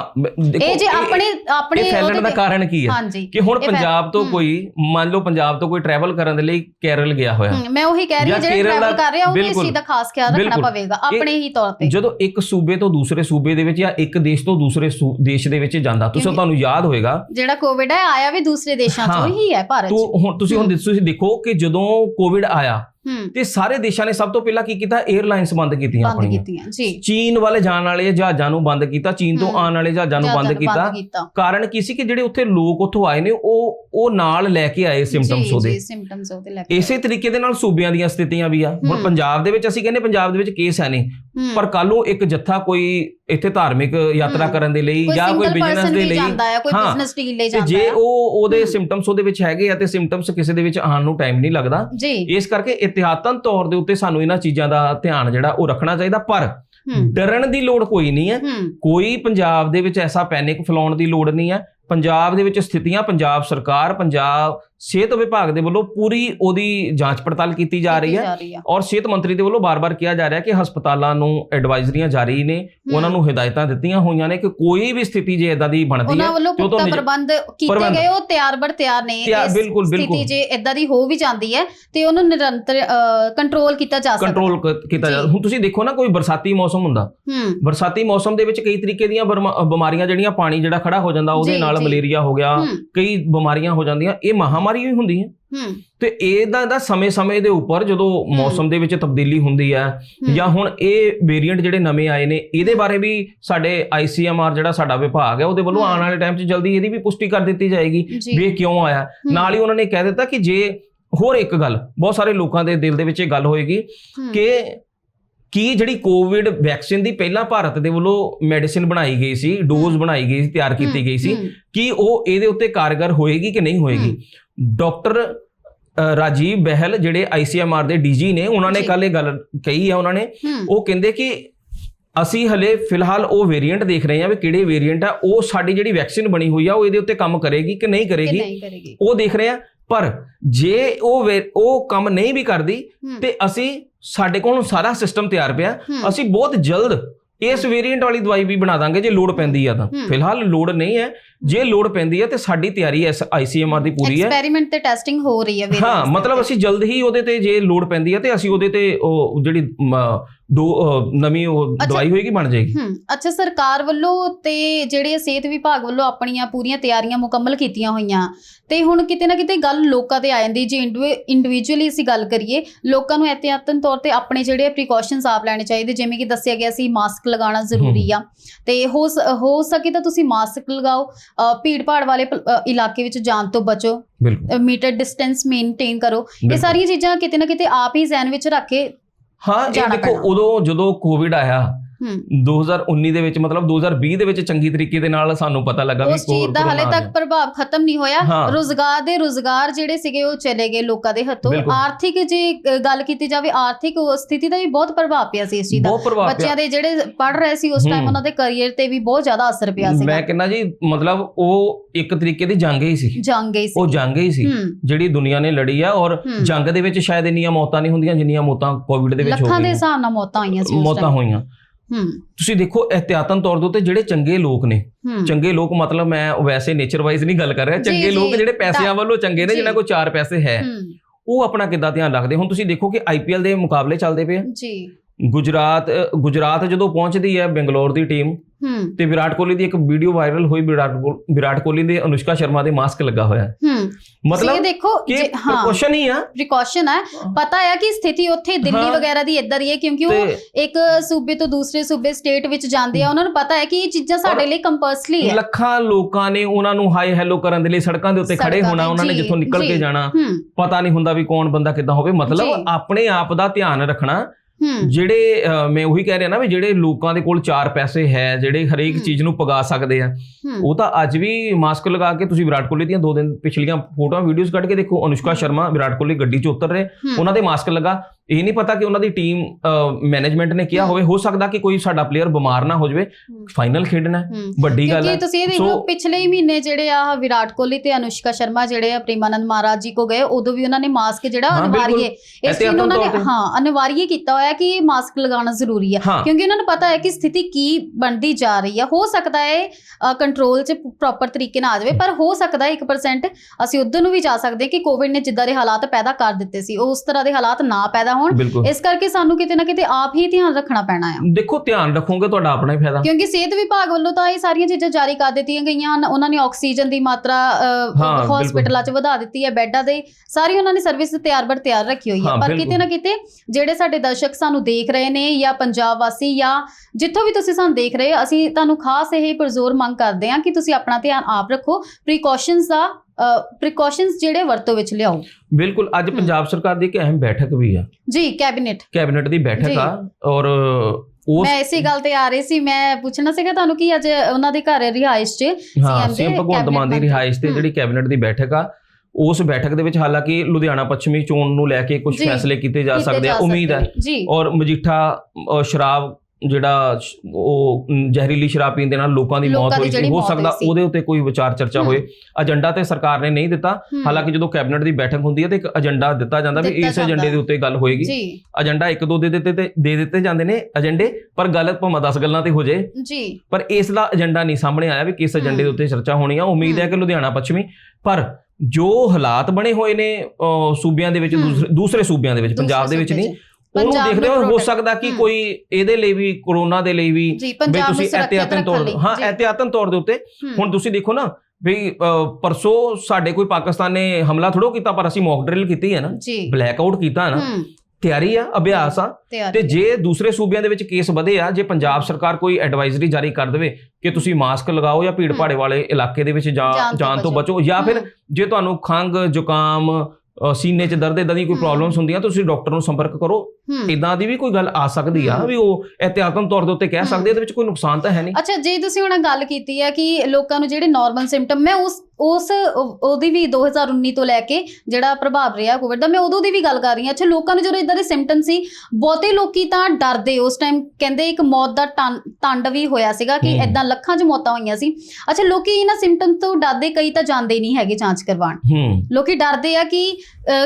ਇਹ ਜੇ ਆਪਣੇ ਆਪਣੇ ਇਹ ਫੈਲਣ ਦਾ ਤੇ- ਕਾਰਨ ਕੀ ਹੈ ਕਿ ਹੁਣ ਪੰਜਾਬ ਤੋਂ। ਕੋਈ ਮੰਨ ਲਓ ਪੰਜਾਬ ਤੋਂ ਕੋਈ ਟਰੈਵਲ ਕਰਨ ਦੇ ਲਈ ਕੇਰਲ ਗਿਆ ਹੋਇਆ ਮੈਂ ਉਹੀ ਕਹਿ ਰਹੀ ਜਿਹੜੇ ਟਰੈਵਲ ਕਰ ਰਹੇ ਆ ਉਹ ਇਸ ਚੀਜ਼ ਦਾ ਖਾਸ ਖਿਆਲ ਰੱਖਣਾ। ਪਵੇਗਾ ਆਪਣੇ ਹੀ ਤੌਰ ਤੇ ਜਦੋਂ ਇੱਕ ਸੂਬੇ ਤੋਂ ਦੂਸਰੇ ਸੂਬੇ ਦੇ ਵਿੱਚ ਜਾਂ ਇੱਕ ਦੇਸ਼ ਤੋਂ ਦੂਸਰੇ ਦੇਸ਼ ਦੇ ਵਿੱਚ ਜਾਂਦਾ ਤੁਸੀਂ ਤੁਹਾਨੂੰ ਯਾਦ ਹੋਏਗਾ ਜਿਹੜਾ ਕੋਵਿਡ ਹੈ ਆਇਆ ਵੀ ਦੂਸਰੇ ਦੇਸ਼ਾਂ। ਚੋਂ ਹੀ ਹੈ ਭਾਰਤ ਤੋ ਹੁਣ ਤੁਸੀਂ ਹੁਣ। ਤੁਸੀਂ ਦੇਖੋ ਕਿ ਜਦੋਂ ਕੋਵਿਡ ਆਇਆ ਤੇ ਸਾਰੇ ਦੇਸ਼ਾਂ ਨੇ ਸਭ ਤੋਂ ਪਹਿਲਾਂ ਕੀ ਕੀਤਾ? 에ਅਰਲਾਈਨਸ ਬੰਦ ਕੀਤੀਆਂ ਬੰਦ ਕੀਤੀਆਂ ਜੀ। ਚੀਨ ਵਾਲੇ ਜਾਣ ਵਾਲੇ ਜਹਾਜ਼ਾਂ ਨੂੰ ਬੰਦ ਕੀਤਾ ਚੀਨ ਤੋਂ। ਆਉਣ ਵਾਲੇ ਜਹਾਜ਼ਾਂ ਨੂੰ ਬੰਦ ਕੀਤਾ। ਕਾਰਨ ਕੀ ਸੀ ਕਿ ਜਿਹੜੇ ਉੱਥੇ ਲੋਕ ਉੱਥੋਂ ਆਏ ਨੇ ਉਹ ਉਹ ਨਾਲ ਲੈ ਕੇ ਆਏ ਸਿੰਪਟਮਸ ਉਹਦੇ। ਜੀ ਸਿੰਪਟਮਸ ਉਹਦੇ ਲੈ ਕੇ ਇਸੇ ਤਰੀਕੇ ਦੇ ਨਾਲ ਸੂਬਿਆਂ ਦੀਆਂ ਸਥਿਤੀਆਂ ਵੀ ਆ। ਹੁਣ। ਪੰਜਾਬ ਦੇ ਵਿੱਚ ਅਸੀਂ ਕਹਿੰਦੇ ਪੰਜਾਬ ਦੇ ਵਿੱਚ ਕੇਸ ਹੈ ਨਹੀਂ। ਪਰ ਕੱਲ ਇੱਕ ਜੱਥਾ ਕੋਈ ਇੱਥੇ ਧਾਰਮਿਕ ਯਾਤਰਾ। ਕਰਨ ਦੇ ਲਈ ਜਾਂ ਕੋਈ ਬਿਜ਼ਨਸ ਦੇ ਲਈ। ਜਾਂਦਾ ਹੈ ਕੋਈ। ਬਿਜ਼ਨਸ ਡੀਲ ਲਈ ਜਾਂਦਾ ਜੇ ਹੈ ਉਹ ਉਹਦੇ। ਸਿੰਪਟਮਸ ਉਹਦੇ ਵਿੱਚ ਹੈਗੇ ਆ ਤੇ ਸਿੰਪਟਮਸ ਕਿਸੇ ਦੇ ਵਿੱਚ ਆਉਣ ਨੂੰ ਟਾਈਮ ਨਹੀਂ ਲੱਗਦਾ ਜੀ। ਇਸ ਕਰਕੇ ਇਤਿਹਾਤਨ ਤੌਰ ਦੇ ਉੱਤੇ ਸਾਨੂੰ ਇਹਨਾਂ ਚੀਜ਼ਾਂ ਦਾ ਧਿਆਨ ਜਿਹੜਾ ਉਹ ਰੱਖਣਾ ਚਾਹੀਦਾ। ਪਰ ਡਰਨ ਦੀ ਲੋੜ ਕੋਈ ਨਹੀਂ ਹੂੰ। ਕੋਈ ਪੰਜਾਬ ਦੇ ਵਿੱਚ ਐਸਾ ਪੈਨਿਕ ਫੈਲਾਉਣ ਦੀ ਲੋੜ ਨਹੀਂ ਹੈ। ਪੰਜਾਬ ਦੇ ਵਿੱਚ ਸਥਿਤੀਆਂ ਪੰਜਾਬ ਸਰਕਾਰ ਪੰਜਾਬ ਸਿਹਤ ਵਿਭਾਗ ਦੇ ਵੱਲੋਂ ਪੂਰੀ ਉਹਦੀ ਜਾਂਚ ਪੜਤਾਲ ਕੀਤੀ ਜਾ ਰਹੀ ਹੈ ਔਰ ਸਿਹਤ ਮੰਤਰੀ ਦੇ ਵੱਲੋਂ ਬਾਰ-ਬਾਰ ਕਿਹਾ ਜਾ ਰਿਹਾ ਕਿ ਹਸਪਤਾਲਾਂ ਨੂੰ ਐਡਵਾਈਜ਼ਰੀਆਂ ਜਾਰੀ ਨੇ ਉਹਨਾਂ ਨੂੰ ਹਦਾਇਤਾਂ ਦਿੱਤੀਆਂ ਹੋਈਆਂ ਨੇ ਕਿ ਕੋਈ ਵੀ ਸਥਿਤੀ ਜੇ ਇਦਾਂ ਦੀ ਬਣਦੀ ਉਹਨਾਂ ਹੈ ਵੱਲੋਂ ਤੇ ਉਹ ਤੋਂ ਪੁਖਤਾ ਨਿਜ- ਪ੍ਰਬੰਧ ਕੀਤੇ। ਗਏ ਉਹ ਤਿਆਰ ਬਰ ਤਿਆਰ ਨੇ ਇਸ। ਸਥਿਤੀ ਜੇ ਇਦਾਂ ਦੀ ਹੋ ਵੀ ਜਾਂਦੀ ਹੈ ਤੇ ਉਹਨੂੰ ਨਿਰੰਤਰ ਕੰਟਰੋਲ ਕੀਤਾ ਜਾ ਸਕਦਾ ਕੰਟਰੋਲ ਕੀਤਾ ਜਾ। ਹੁਣ ਤੁਸੀਂ ਦੇਖੋ ਨਾ ਕੋਈ ਬਰਸਾਤੀ ਮੌਸਮ ਹੁੰਦਾ ਬਰਸਾਤੀ ਮੌਸਮ ਦੇ ਵਿੱਚ ਕਈ ਤਰੀਕੇ ਦੀਆਂ ਬਿਮਾਰੀਆਂ ਜਿਹੜੀਆਂ ਪਾਣੀ ਜਿਹੜਾ ਖੜਾ ਹੋ ਜਾਂਦਾ ਉਹਦੇ ਨਾਲ। ਮਲੇਰੀਆ ਹੋ ਗਿਆ ਕਈ ਬਿਮਾਰੀਆਂ ਹੋ ਜਾਂਦੀਆਂ ਇਹ ਮਹਾਮਾਰੀ ਹੁੰਦੀ ਹੈ ਹੂੰ। ਤੇ ਇਹਦਾ ਦਾ ਸਮੇਂ-ਸਮੇਂ ਦੇ ਉੱਪਰ ਜਦੋਂ ਮੌਸਮ ਦੇ ਵਿੱਚ ਤਬਦੀਲੀ ਹੁੰਦੀ ਹੈ। ਜਾਂ ਹੁਣ ਇਹ ਵੇਰੀਐਂਟ ਜਿਹੜੇ ਨਵੇਂ ਆਏ ਨੇ ਇਹਦੇ ਬਾਰੇ ਵੀ ਸਾਡੇ ਆਈਸੀਐਮਆਰ ਜਿਹੜਾ ਸਾਡਾ ਵਿਭਾਗ ਹੈ ਉਹਦੇ ਵੱਲੋਂ। ਆਉਣ ਵਾਲੇ ਟਾਈਮ 'ਚ ਜਲਦੀ ਇਹਦੀ ਵੀ ਪੁਸ਼ਟੀ ਕਰ ਦਿੱਤੀ ਜਾਏਗੀ ਵੀ ਇਹ ਕਿਉਂ ਆਇਆ। ਨਾਲ ਹੀ ਉਹਨਾਂ ਨੇ ਕਹਿ ਦਿੱਤਾ ਕਿ ਜੇ ਹੋਰ ਇੱਕ ਗੱਲ ਬਹੁਤ ਸਾਰੇ ਲੋਕਾਂ ਦੇ ਦਿਲ ਦੇ ਵਿੱਚ ਇਹ ਗੱਲ ਹੋਏਗੀ ਕਿ ਕੀ ਜਿਹੜੀ ਕੋਵਿਡ ਵੈਕਸੀਨ ਦੀ ਪਹਿਲਾਂ ਭਾਰਤ ਦੇ ਵੱਲੋਂ ਮੈਡੀਸਿਨ ਬਣਾਈ ਗਈ ਸੀ ਡੋਜ਼ ਬਣਾਈ ਗਈ ਸੀ ਤਿਆਰ ਕੀਤੀ ਗਈ ਸੀ ਕੀ ਉਹ ਇਹਦੇ ਉੱਤੇ ਕਾਰਗਰ ਹੋਏਗੀ ਕਿ ਨਹੀਂ ਹੋਏਗੀ? ਡਾਕਟਰ ਰਾਜੀਵ ਬਹਿਲ ਜਿਹੜੇ ਆਈਸੀਐਮਆਰ ਦੇ ਡੀਜੀ ਨੇ ਉਹਨਾਂ ਨੇ। ਕੱਲ ਇਹ ਗੱਲ ਕਹੀ ਹੈ ਉਹਨਾਂ ਨੇ। ਉਹ ਕਹਿੰਦੇ ਕਿ ਅਸੀਂ ਹਲੇ ਫਿਲਹਾਲ ਉਹ ਵੇਰੀਐਂਟ ਦੇਖ ਰਹੇ ਹਾਂ ਵੀ ਕਿਹੜੇ ਵੇਰੀਐਂਟ ਆ ਉਹ ਸਾਡੀ ਜਿਹੜੀ ਵੈਕਸੀਨ ਬਣੀ ਹੋਈ ਆ ਉਹ ਇਹਦੇ ਉੱਤੇ ਕੰਮ ਕਰੇਗੀ ਕਿ ਨਹੀਂ ਕਰੇਗੀ? ਉਹ ਦੇਖ ਰਹੇ ਆ ਪਰ ਜੇ ਉਹ ਉਹ ਕੰਮ ਨਹੀਂ ਵੀ ਕਰਦੀ ਤੇ ਅਸੀਂ ਸਾਡੇ ਕੋਲ ਸਾਰਾ ਸਿਸਟਮ ਤਿਆਰ ਪਿਆ। ਅਸੀਂ ਬਹੁਤ ਜਲਦ ਇਸ ਵੇਰੀਐਂਟ ਵਾਲੀ ਦਵਾਈ ਵੀ ਬਣਾ ਦਾਂਗੇ ਜੇ ਲੋੜ ਪੈਂਦੀ ਆ ਤਾਂ। ਫਿਲਹਾਲ ਲੋੜ ਨਹੀਂ ਹੈ ਜੇ ਲੋੜ ਪੈਂਦੀ ਹੈ ਤੇ ਸਾਡੀ ਤਿਆਰੀ ਐਸ ਆਈਸੀਐਮਆਰ ਦੀ ਪੂਰੀ ਹੈ ਐਕਸਪੈਰੀਮੈਂਟ ਤੇ ਟੈਸਟਿੰਗ ਹੋ ਰਹੀ ਹੈ ਹਾਂ ਮਤਲਬ। ਅਸੀਂ ਜਲਦ ਹੀ ਉਹਦੇ ਤੇ ਜੇ ਲੋੜ ਪੈਂਦੀ ਹੈ ਤੇ ਅਸੀਂ ਉਹਦੇ ਤੇ ਉਹ ਜਿਹੜੀ ਦੋ ਨਵੀਂ ਉਹ। ਦਵਾਈ ਹੋਏਗੀ ਬਣ ਜਾਏਗੀ ਹੂੰ ਅੱਛਾ ਸਰਕਾਰ ਵੱਲੋਂ ਤੇ ਜਿਹੜੇ ਸਿਹਤ ਵਿਭਾਗ ਵੱਲੋਂ ਆਪਣੀਆਂ ਪੂਰੀਆਂ ਤਿਆਰੀਆਂ ਮੁਕੰਮਲ ਕੀਤੀਆਂ ਹੋਈਆਂ ਤੇ ਹੁਣ ਕਿਤੇ ਨਾ ਕਿਤੇ ਗੱਲ ਲੋਕਾਂ ਤੇ ਆ ਜਾਂਦੀ ਜੇ ਇੰਡੀਵਿਜੂਅਲੀ ਅਸੀਂ ਗੱਲ ਕਰੀਏ ਲੋਕਾਂ ਨੂੰ ਇਹਤਿਆਤਨ ਤੌਰ ਤੇ ਆਪਣੇ ਜਿਹੜੇ ਪ੍ਰੀਕਾਸ਼ਨਸ ਆਪ ਲੈਣੇ ਚਾਹੀਦੇ ਜਿਵੇਂ ਕਿ ਦੱਸਿਆ ਗਿਆ ਸੀ ਮਾਸਕ ਲਗਾਉਣਾ ਜ਼ਰੂਰੀ ਆ ਤੇ ਹੋ ਸਕੇ ਤਾਂ ਤੁਸੀਂ ਮਾਸਕ ਲਗਾਓ ਅ, ਭੀੜ ਭਾੜ ਵਾਲੇ ਇਲਾਕੇ ਵਿੱਚ ਜਾਣ ਤੋਂ ਬਚੋ ਮੀਟਰ ਡਿਸਟੈਂਸ ਮੇਨਟੇਨ ਕਰੋ ਇਹ। ਸਾਰੀਆਂ ਚੀਜ਼ਾਂ ਕਿਤੇ ਨਾ ਕਿਤੇ ਆਪ ਹੀ ਜ਼ਹਿਨ ਵਿੱਚ ਰੱਖ ਕੇ ਹਾਂ ਇਹ ਦੇਖੋ। ਉਦੋਂ ਜਦੋਂ ਕੋਵਿਡ ਆਇਆ 2019 ਦੇ ਵਿੱਚ ਮਤਲਬ 2020 ਦੇ ਵਿੱਚ ਚੰਗੀ ਤਰੀਕੇ ਦੇ ਨਾਲ ਸਾਨੂੰ ਪਤਾ ਲੱਗਾ ਵੀ ਉਸ ਚੀਜ਼ ਦਾ ਹਲੇ ਤੱਕ। ਪ੍ਰਭਾਵ ਖਤਮ ਨਹੀਂ ਹੋਇਆ ਹਾਂ। ਰੋਜ਼ਗਾਰ ਦੇ ਰੋਜ਼ਗਾਰ ਜਿਹੜੇ ਸੀਗੇ ਉਹ ਚਲੇ ਗਏ ਲੋਕਾਂ ਦੇ ਹੱਥੋਂ। ਆਰਥਿਕ ਜੇ ਗੱਲ ਕੀਤੀ ਜਾਵੇ ਆਰਥਿਕ ਸਥਿਤੀ ਦਾ ਵੀ ਬਹੁਤ ਪ੍ਰਭਾਵ ਪਿਆ ਸੀ ਇਸ ਚੀਜ਼ ਦਾ ਬੱਚਿਆਂ ਦੇ ਜਿਹੜੇ ਪੜ ਰਹੇ ਸੀ ਉਸ ਟਾਈਮ ਹੂੰ। ਉਹਨਾਂ ਦੇ ਕੈਰੀਅਰ ਤੇ ਵੀ ਬਹੁਤ ਜ਼ਿਆਦਾ ਅਸਰ ਪਿਆ ਸੀਗਾ ਮੈਂ ਕਹਿੰਦਾ ਜੀ ਮਤਲਬ ਉਹ ਇੱਕ ਤਰੀਕੇ ਦੀ ਜੰਗ ਹੀ ਸੀ ਜੰਗ ਗਈ ਸੀ ਉਹ ਜੰਗ ਹੀ ਸੀ ਹੂੰ ਜਿਹੜੀ ਦੁਨੀਆ ਨੇ ਲੜੀ ਆ ਔਰ ਹੂੰ। ਜੰਗ ਦੇ ਵਿੱਚ ਸ਼ਾਇਦ ਇੰਨੀਆਂ ਮੌਤਾਂ ਨਹੀਂ ਹੁੰਦੀਆਂ ਜਿੰਨੀਆਂ ਮੌਤਾਂ ਕੋਵਿਡ ਦੇ ਵਿੱਚ ਹੋ ਲੱਖਾਂ ਦੇ ਗਈਆਂ ਹਿਸਾਬ ਨਾਲ ਮੌਤਾਂ ਹੋਈਆਂ ਸੀ ਉਸ ਮੌਤਾਂ। ਹੋਈਆਂ ਹੂੰ ਤੁਸੀਂ ਦੇਖੋ ਇਹਤਿਆਤਨ ਤੌਰ ਦੇ ਉੱਤੇ ਜਿਹੜੇ ਚੰਗੇ ਲੋਕ ਨੇ ਚੰਗੇ ਲੋਕ ਮਤਲਬ ਮੈਂ ਵੈਸੇ ਨੇਚਰ ਵਾਈਜ਼ ਨਹੀਂ ਗੱਲ ਕਰ ਰਿਹਾ ਚੰਗੇ ਲੋਕ ਜਿਹੜੇ ਪੈਸਿਆਂ ਵੱਲੋਂ ਚੰਗੇ ਨੇ। ਜਿਨ੍ਹਾਂ ਕੋਲ ਚਾਰ ਪੈਸੇ ਹੈ ਹੂੰ। ਉਹ ਆਪਣਾ ਕਿੱਦਾਂ ਧਿਆਨ ਰੱਖਦੇ? ਹੁਣ ਤੁਸੀਂ ਦੇਖੋ ਕਿ ਆਈਪੀਐਲ ਦੇ ਮੁਕਾਬਲੇ ਚੱਲਦੇ ਪਏ ਆ। ਜੀ। ਗੁਜਰਾਤ ਗੁਜਰਾਤ ਜਦੋਂ ਪਹੁੰਚਦੀ ਹੈ ਬੰਗਲੌਰ ਦੀ ਟੀਮ ਹੂੰ। ਤੇ ਵਿਰਾਟ ਕੋਹਲੀ ਦੀ ਇੱਕ ਵੀਡੀਓ ਵਾਇਰਲ ਹੋਈ ਵਿਰਾਟ ਵਿਰਾਟ ਕੋਹਲੀ ਦੇ ਅਨੁਸ਼ਕਾ ਸ਼ਰਮਾ ਦੇ ਮਾਸਕ ਲੱਗਾ ਹੋਇਆ। ਹੈ। ਮਤਲਬ ਮਤਲਬ ਦੇਖੋ ਹਾਂ। ਪ੍ਰੀਕਾਸ਼ਨ ਹੀ ਆ। ਪ੍ਰੀਕਾਸ਼ਨ ਹੈ। ਪਤਾ ਹੈ ਕਿ ਸਥਿਤੀ ਉੱਥੇ ਦਿੱਲੀ। ਵਗੈਰਾ ਦੀ ਇੱਧਰ ਹੀ ਹੈ ਕਿਉਂਕਿ ਉਹ ਇੱਕ ਸੂਬੇ ਤੋਂ ਦੂਸਰੇ ਸੂਬੇ ਸਟੇਟ ਵਿੱਚ ਜਾਂਦੇ ਆ ਉਹਨਾਂ ਨੂੰ ਪਤਾ ਹੈ ਕਿ ਇਹ ਚੀਜ਼ਾਂ ਸਾਡੇ ਲਈ ਕੰਪਲਸਰੀ ਹੈ ਲੱਖਾਂ ਲੋਕਾਂ ਨੇ ਉਹਨਾਂ ਨੂੰ ਹਾਈ ਹੈਲੋ ਕਰਨ ਦੇ ਲਈ ਸੜਕਾਂ ਦੇ ਉੱਤੇ ਖੜੇ ਹੋਣਾ ਉਹਨਾਂ ਨੇ ਜਿੱਥੋਂ ਨਿਕਲ। ਕੇ ਜਾਣਾ। ਪਤਾ ਨਹੀਂ ਹੁੰਦਾ ਵੀ ਕੌਣ ਬੰਦਾ ਕਿੱਦਾਂ ਹੋਵੇ। ਮਤਲਬ ਆਪਣੇ ਆਪ ਦਾ ਧਿਆਨ ਰੱਖਣਾ ਜਿਹੜੇ ਮੈਂ ਉਹੀ ਕਹਿ ਰਿਹਾ ਨਾ ਵੀ ਜਿਹੜੇ ਲੋਕਾਂ ਦੇ ਕੋਲ ਚਾਰ ਪੈਸੇ ਹੈ ਜਿਹੜੇ ਹਰੇਕ। ਚੀਜ਼ ਨੂੰ ਪਗਾ ਸਕਦੇ ਆ ਉਹ ਤਾਂ ਅੱਜ ਵੀ ਮਾਸਕ ਲਗਾ ਕੇ ਤੁਸੀਂ ਵਿਰਾਟ ਕੋਹਲੀ ਦੀਆਂ ਦੋ ਦਿਨ ਪਿਛਲੀਆਂ ਫੋਟੋਆਂ ਵੀਡੀਓਜ਼ ਕੱਢ ਕੇ ਦੇਖੋ ਅਨੁਸ਼ਕਾ ਸ਼ਰਮਾ ਵਿਰਾਟ ਕੋਹਲੀ ਗੱਡੀ 'ਚ ਉਤਰ ਰਹੇ। ਉਹਨਾਂ ਦੇ ਮਾਸਕ ਲਗਾ ਇਹ ਨਹੀਂ ਪਤਾ ਕਿ ਉਹਨਾਂ ਦੀ ਟੀਮ ਮੈਨੇਜਮੈਂਟ ਨੇ ਕਿਹਾ। ਹੋਵੇ ਹੋ ਸਕਦਾ ਕਿ ਕੋਈ ਸਾਡਾ ਪਲੇਅਰ ਬਿਮਾਰ ਨਾ ਹੋ ਜਾਵੇ। ਫਾਈਨਲ ਖੇਡਣਾ ਵੱਡੀ ਗੱਲ ਹੈ ਤੁਸੀਂ ਇਹ ਦੇਖੋ ਸੋ- ਪਿਛਲੇ ਹੀ ਮਹੀਨੇ ਜਿਹੜੇ ਆ ਵਿਰਾਟ ਕੋਹਲੀ ਤੇ ਅਨੁਸ਼ਕਾ ਸ਼ਰਮਾ ਜਿਹੜੇ ਆ ਪ੍ਰੇਮਾਨੰਦ ਮਹਾਰਾਜ ਜੀ ਕੋ ਗਏ ਉਦੋਂ ਵੀ ਉਹਨਾਂ ਨੇ ਮਾਸਕ ਜਿਹੜਾ ਹਾਂ, ਅਨਿਵਾਰੀ ਬਿਲਕੁਲ। ਹੈ ਇਸ ਚੀਜ਼ ਨੂੰ ਉਹਨਾਂ ਨੇ। ਹਾਂ ਅਨਿਵਾਰੀ ਕੀਤਾ ਹੋਇਆ ਕਿ ਇਹ ਮਾਸਕ ਲਗਾਉਣਾ ਜ਼ਰੂਰੀ ਹੈ ਕਿਉਂਕਿ ਉਹਨਾਂ ਨੂੰ ਪਤਾ ਹੈ ਕਿ ਸਥਿਤੀ ਕੀ ਬਣਦੀ ਜਾ ਰਹੀ ਹੈ ਹੋ ਸਕਦਾ ਹੈ ਕੰਟਰੋਲ 'ਚ ਪ੍ਰੋਪਰ ਤਰੀਕੇ ਨਾਲ ਆ ਜਾਵੇ ਪਰ ਹੋ ਸਕਦਾ ਹੈ 1% ਅਸੀਂ ਉਧਰ ਨੂੰ ਵੀ ਜਾ ਸਕਦੇ ਕਿ ਕੋਵਿਡ ਨੇ ਜਿੱਦਾਂ ਦੇ ਹਾਲਾਤ ਪੈਦਾ ਕਰ ਦਿੱਤੇ ਸੀ ਉਸ ਤਰ੍ਹਾਂ ਦੇ ਹਾਲਾਤ ਨਾ ਪੈਦਾ ਹੋਣ। ਬਿਲਕੁਲ। ਇਸ ਕਰਕੇ ਸਾਨੂੰ ਕਿਤੇ ਨਾ ਕਿਤੇ ਆਪ ਹੀ ਧਿਆਨ ਰੱਖਣਾ ਪੈਣਾ ਆ। ਦੇਖੋ ਧਿਆਨ ਰੱਖੋਗੇ ਤੁਹਾਡਾ ਆਪਣਾ ਹੀ ਫਾਇਦਾ। ਕਿਉਂਕਿ ਸਿਹਤ ਵਿਭਾਗ ਵੱਲੋਂ ਤਾਂ ਇਹ ਸਾਰੀਆਂ ਚੀਜ਼ਾਂ ਜਾਰੀ ਕਰ ਦਿੱਤੀਆਂ ਗਈਆਂ ਹਨ। ਉਹਨਾਂ ਨੇ ਆਕਸੀਜਨ ਦੀ ਮਾਤਰਾ ਹਾਂ, ਬਿਲਕੁਲ। ਹਸਪੀਟਲਾਂ 'ਚ ਵਧਾ ਦਿੱਤੀ ਹੈ ਬੈੱਡਾਂ ਦੇ। ਸਾਰੀ ਉਹਨਾਂ ਨੇ ਸਰਵਿਸ ਤਿਆਰ ਬਰ ਤਿਆਰ ਰੱਖੀ ਹੋਈ ਹੈ। ਹਾਂ, ਪਰ ਬਿਲਕੁਲ। ਕਿਤੇ ਨਾ ਕਿਤੇ ਜਿਹੜੇ ਸਾਡੇ ਦਰਸ਼ਕ ਸਾਨੂੰ ਦੇਖ ਰਹੇ ਨੇ ਜਾਂ ਪੰਜਾਬ ਵਾਸੀ ਜਾਂ ਜਿੱਥੋਂ ਵੀ ਤੁਸੀਂ ਸਾਨੂੰ ਦੇਖ ਰਹੇ ਹੋ ਅਸੀਂ ਤੁਹਾਨੂੰ ਖਾਸ ਇਹ ਪ੍ਰਜ਼ੋਰ ਮੰਗ ਕਰਦੇ ਹਾਂ ਕਿ ਤੁਸੀਂ ਆਪਣਾ ਧਿਆਨ ਆਪ ਰੱਖੋ। ਪ੍ਰੀਕਾਸ਼ਨਸ ਦਾ ਪ੍ਰੀਕਾਸ਼ਨਸ ਜਿਹੜੇ ਵਰਤੋਂ ਵਿੱਚ ਲਿਆਓ ਬਿਲਕੁਲ ਅੱਜ। ਪੰਜਾਬ ਸਰਕਾਰ ਦੀ ਇੱਕ ਅਹਿਮ ਬੈਠਕ ਵੀ ਆ ਜੀ ਕੈਬਨਿਟ ਕੈਬਨਿਟ ਦੀ ਬੈਠਕ। ਆ ਔਰ ਉਸ ਮੈਂ ਇਸੇ ਗੱਲ ਤੇ ਆ ਰਹੀ ਸੀ ਮੈਂ ਪੁੱਛਣਾ ਸੀਗਾ ਤੁਹਾਨੂੰ ਕਿ ਅੱਜ ਉਹਨਾਂ ਦੇ ਘਰ ਰਿਹਾਇਸ਼ 'ਚ CM ਦੇ ਸੀਐਮ ਭਗਵੰਤ ਮਾਨ ਦੀ। ਰਿਹਾਇਸ਼ ਤੇ। ਜਿਹੜੀ ਕੈਬਨਿਟ ਦੀ ਬੈਠਕ ਆ ਉਸ ਬੈਠਕ ਦੇ ਵਿੱਚ ਹਾਲਾਂਕਿ ਲੁਧਿਆਣਾ ਪੱਛਮੀ ਚੋਣ ਨੂੰ ਲੈ ਕੇ ਕੁਝ ਫੈਸਲੇ ਕੀਤੇ ਜਾ ਸਕਦੇ ਆ ਉਮੀਦ ਹੈ ਔਰ ਮਜੀਠਾ ਸ਼ਰਾਬ ਜਿਹੜਾ ਉਹ ਜ਼ਹਿਰੀਲੀ ਸ਼ਰਾਬ ਪੀਣ ਦੇ ਨਾਲ ਲੋਕਾਂ ਦੀ ਮੌਤ ਹੋਈ ਸੀ ਹੋ ਸਕਦਾ। ਉਹਦੇ ਉੱਤੇ ਕੋਈ ਵਿਚਾਰ ਚਰਚਾ। ਹੋਏ ਏਜੰਡਾ ਤੇ ਸਰਕਾਰ ਨੇ ਨਹੀਂ ਦਿੱਤਾ ਹਾਲਾਂਕਿ ਜਦੋਂ ਕੈਬਨਿਟ ਦੀ ਬੈਠਕ ਹੁੰਦੀ ਹੈ ਤੇ ਇੱਕ ਏਜੰਡਾ ਦਿੱਤਾ ਜਾਂਦਾ ਵੀ ਇਸ ਏਜੰਡੇ। ਦੇ ਉੱਤੇ ਗੱਲ ਹੋਏਗੀ ਏਜੰਡਾ ਇੱਕ ਦੋ ਦੇ ਦਿੱਤੇ ਤੇ ਦੇ ਦਿੱਤੇ ਜਾਂਦੇ ਨੇ ਏਜੰਡੇ ਪਰ ਗੱਲ ਭਾਵੇਂ 10 ਗੱਲਾਂ ਤੇ ਹੋ ਜੇ ਜੀ ਪਰ ਇਸ ਦਾ ਏਜੰਡਾ ਨਹੀਂ ਸਾਹਮਣੇ ਆਇਆ ਵੀ ਕਿਸ ਏਜੰਡੇ ਦੇ। ਉੱਤੇ ਚਰਚਾ ਹੋਣੀ ਆ ਉਮੀਦ ਹੈ। ਕਿ ਲੁਧਿਆਣਾ ਪੱਛਮੀ ਪਰ ਜੋ ਹਾਲਾਤ ਬਣੇ ਹੋਏ ਨੇ ਸੂਬਿਆਂ ਦੇ ਵਿੱਚ। ਦੂਸਰੇ ਦੂਸਰੇ ਸੂਬਿਆਂ ਦੇ ਵਿੱਚ ਪੰਜਾਬ ਦੇ ਵਿੱਚ ਨਹੀਂ। ਉਹਨੂੰ ਦੇਖਦੇ ਹੋ ਸਕਦਾ ਕਿ। ਕੋਈ ਇਹਦੇ ਲਈ ਵੀ ਕਰੋਨਾ ਦੇ ਲਈ ਵੀ ਵੀ ਤੁਸੀਂ ਰੱਖਣ ਤੌਰ ਹਾਂ। ਇਹਤਿਆਤਨ ਤੌਰ ਦੇ ਉੱਤੇ। ਹੁਣ ਤੁਸੀਂ ਦੇਖੋ ਨਾ ਵੀ ਪਰਸੋਂ ਸਾਡੇ ਕੋਈ ਪਾਕਿਸਤਾਨ ਨੇ ਹਮਲਾ ਥੋੜੋ ਕੀਤਾ ਪਰ ਅਸੀਂ ਮੌਕ ਡਰਿਲ ਕੀਤੀ ਹੈ ਨਾ। ਜੀ। ਬਲੈਕਆਊਟ ਕੀਤਾ ਨਾ। ਤਿਆਰੀ ਆ ਅਭਿਆਸ ਆ। ਤੇ ਜੇ ਦੂਸਰੇ ਸੂਬਿਆਂ ਦੇ ਵਿੱਚ ਕੇਸ ਵਧੇ ਆ ਜੇ ਪੰਜਾਬ ਸਰਕਾਰ ਕੋਈ ਐਡਵਾਈਜ਼ਰੀ ਜਾਰੀ ਕਰ ਦੇਵੇ ਕਿ ਤੁਸੀਂ ਮਾਸਕ ਲਗਾਓ ਜਾਂ ਭੀੜ। ਭਾੜੇ ਵਾਲੇ ਇਲਾਕੇ ਦੇ ਵਿੱਚ ਜਾਣ ਤੋਂ ਬਚੋ। ਜਾਂ ਫਿਰ ਜੇ ਤੁਹਾਨੂੰ ਖੰਗ ਜ਼ੁਕਾਮ ਸੀਨੇ 'ਚ ਦਰਦ ਇਦਾਂ ਦੀ ਕੋਈ। ਪ੍ਰੋਬਲਮਸ ਹੁੰਦੀਆਂ ਤੁਸੀਂ ਡਾਕਟਰ ਨੂੰ ਸੰਪਰਕ ਕਰੋ ਇਦਾਂ ਦੀ ਵੀ ਕੋਈ ਗੱਲ ਆ ਸਕਦੀ ਆ। ਵੀ ਉਹ ਇਹਤਿਆਤਨ ਤੌਰ ਦੇ ਉੱਤੇ ਕਹਿ। ਸਕਦੇ ਇਹਦੇ ਵਿੱਚ ਕੋਈ ਨੁਕਸਾਨ ਤਾਂ ਹੈ ਨਹੀਂ ਅੱਛਾ ਜੇ ਤੁਸੀਂ ਹੁਣ ਗੱਲ ਕੀਤੀ ਹੈ ਕਿ ਲੋਕਾਂ ਨੂੰ ਜਿਹੜੇ ਨਾਰਮਲ ਸਿੰਪਟਮ ਮੈਂ ਉਸ ਉਸ ਉਹ- ਉਹਦੀ ਵੀ 2019 ਤੋਂ ਲੈ ਕੇ ਜਿਹੜਾ ਪ੍ਰਭਾਵ ਰਿਹਾ ਕੋਵਿਡ ਦਾ ਮੈਂ ਉਦੋਂ ਦੀ ਵੀ ਗੱਲ ਕਰ ਰਹੀ ਹਾਂ। ਅੱਛਾ ਲੋਕਾਂ ਨੂੰ ਜਦੋਂ ਇਦਾਂ ਦੇ ਸਿੰਪਟਮ ਸੀ ਬਹੁਤੇ ਲੋਕੀ ਤਾਂ ਡਰਦੇ। ਉਸ ਟਾਈਮ ਕਹਿੰਦੇ ਇੱਕ ਮੌਤ ਦਾ ਟੰਡ ਵੀ ਹੋਇਆ ਸੀਗਾ ਕਿ। ਇਦਾਂ ਲੱਖਾਂ 'ਚ ਮੌਤਾਂ ਹੋਈਆਂ ਸੀ। ਅੱਛਾ ਲੋਕੀ ਇਹਨਾਂ ਸਿੰਪਟਮ ਤੋਂ ਡਰਦੇ ਕਈ ਤਾਂ ਜਾਂਦੇ ਨਹੀਂ ਹੈਗੇ ਜਾਂਚ ਕਰਵਾਉਣ। ਲੋਕੀ ਡਰਦੇ ਆ ਕਿ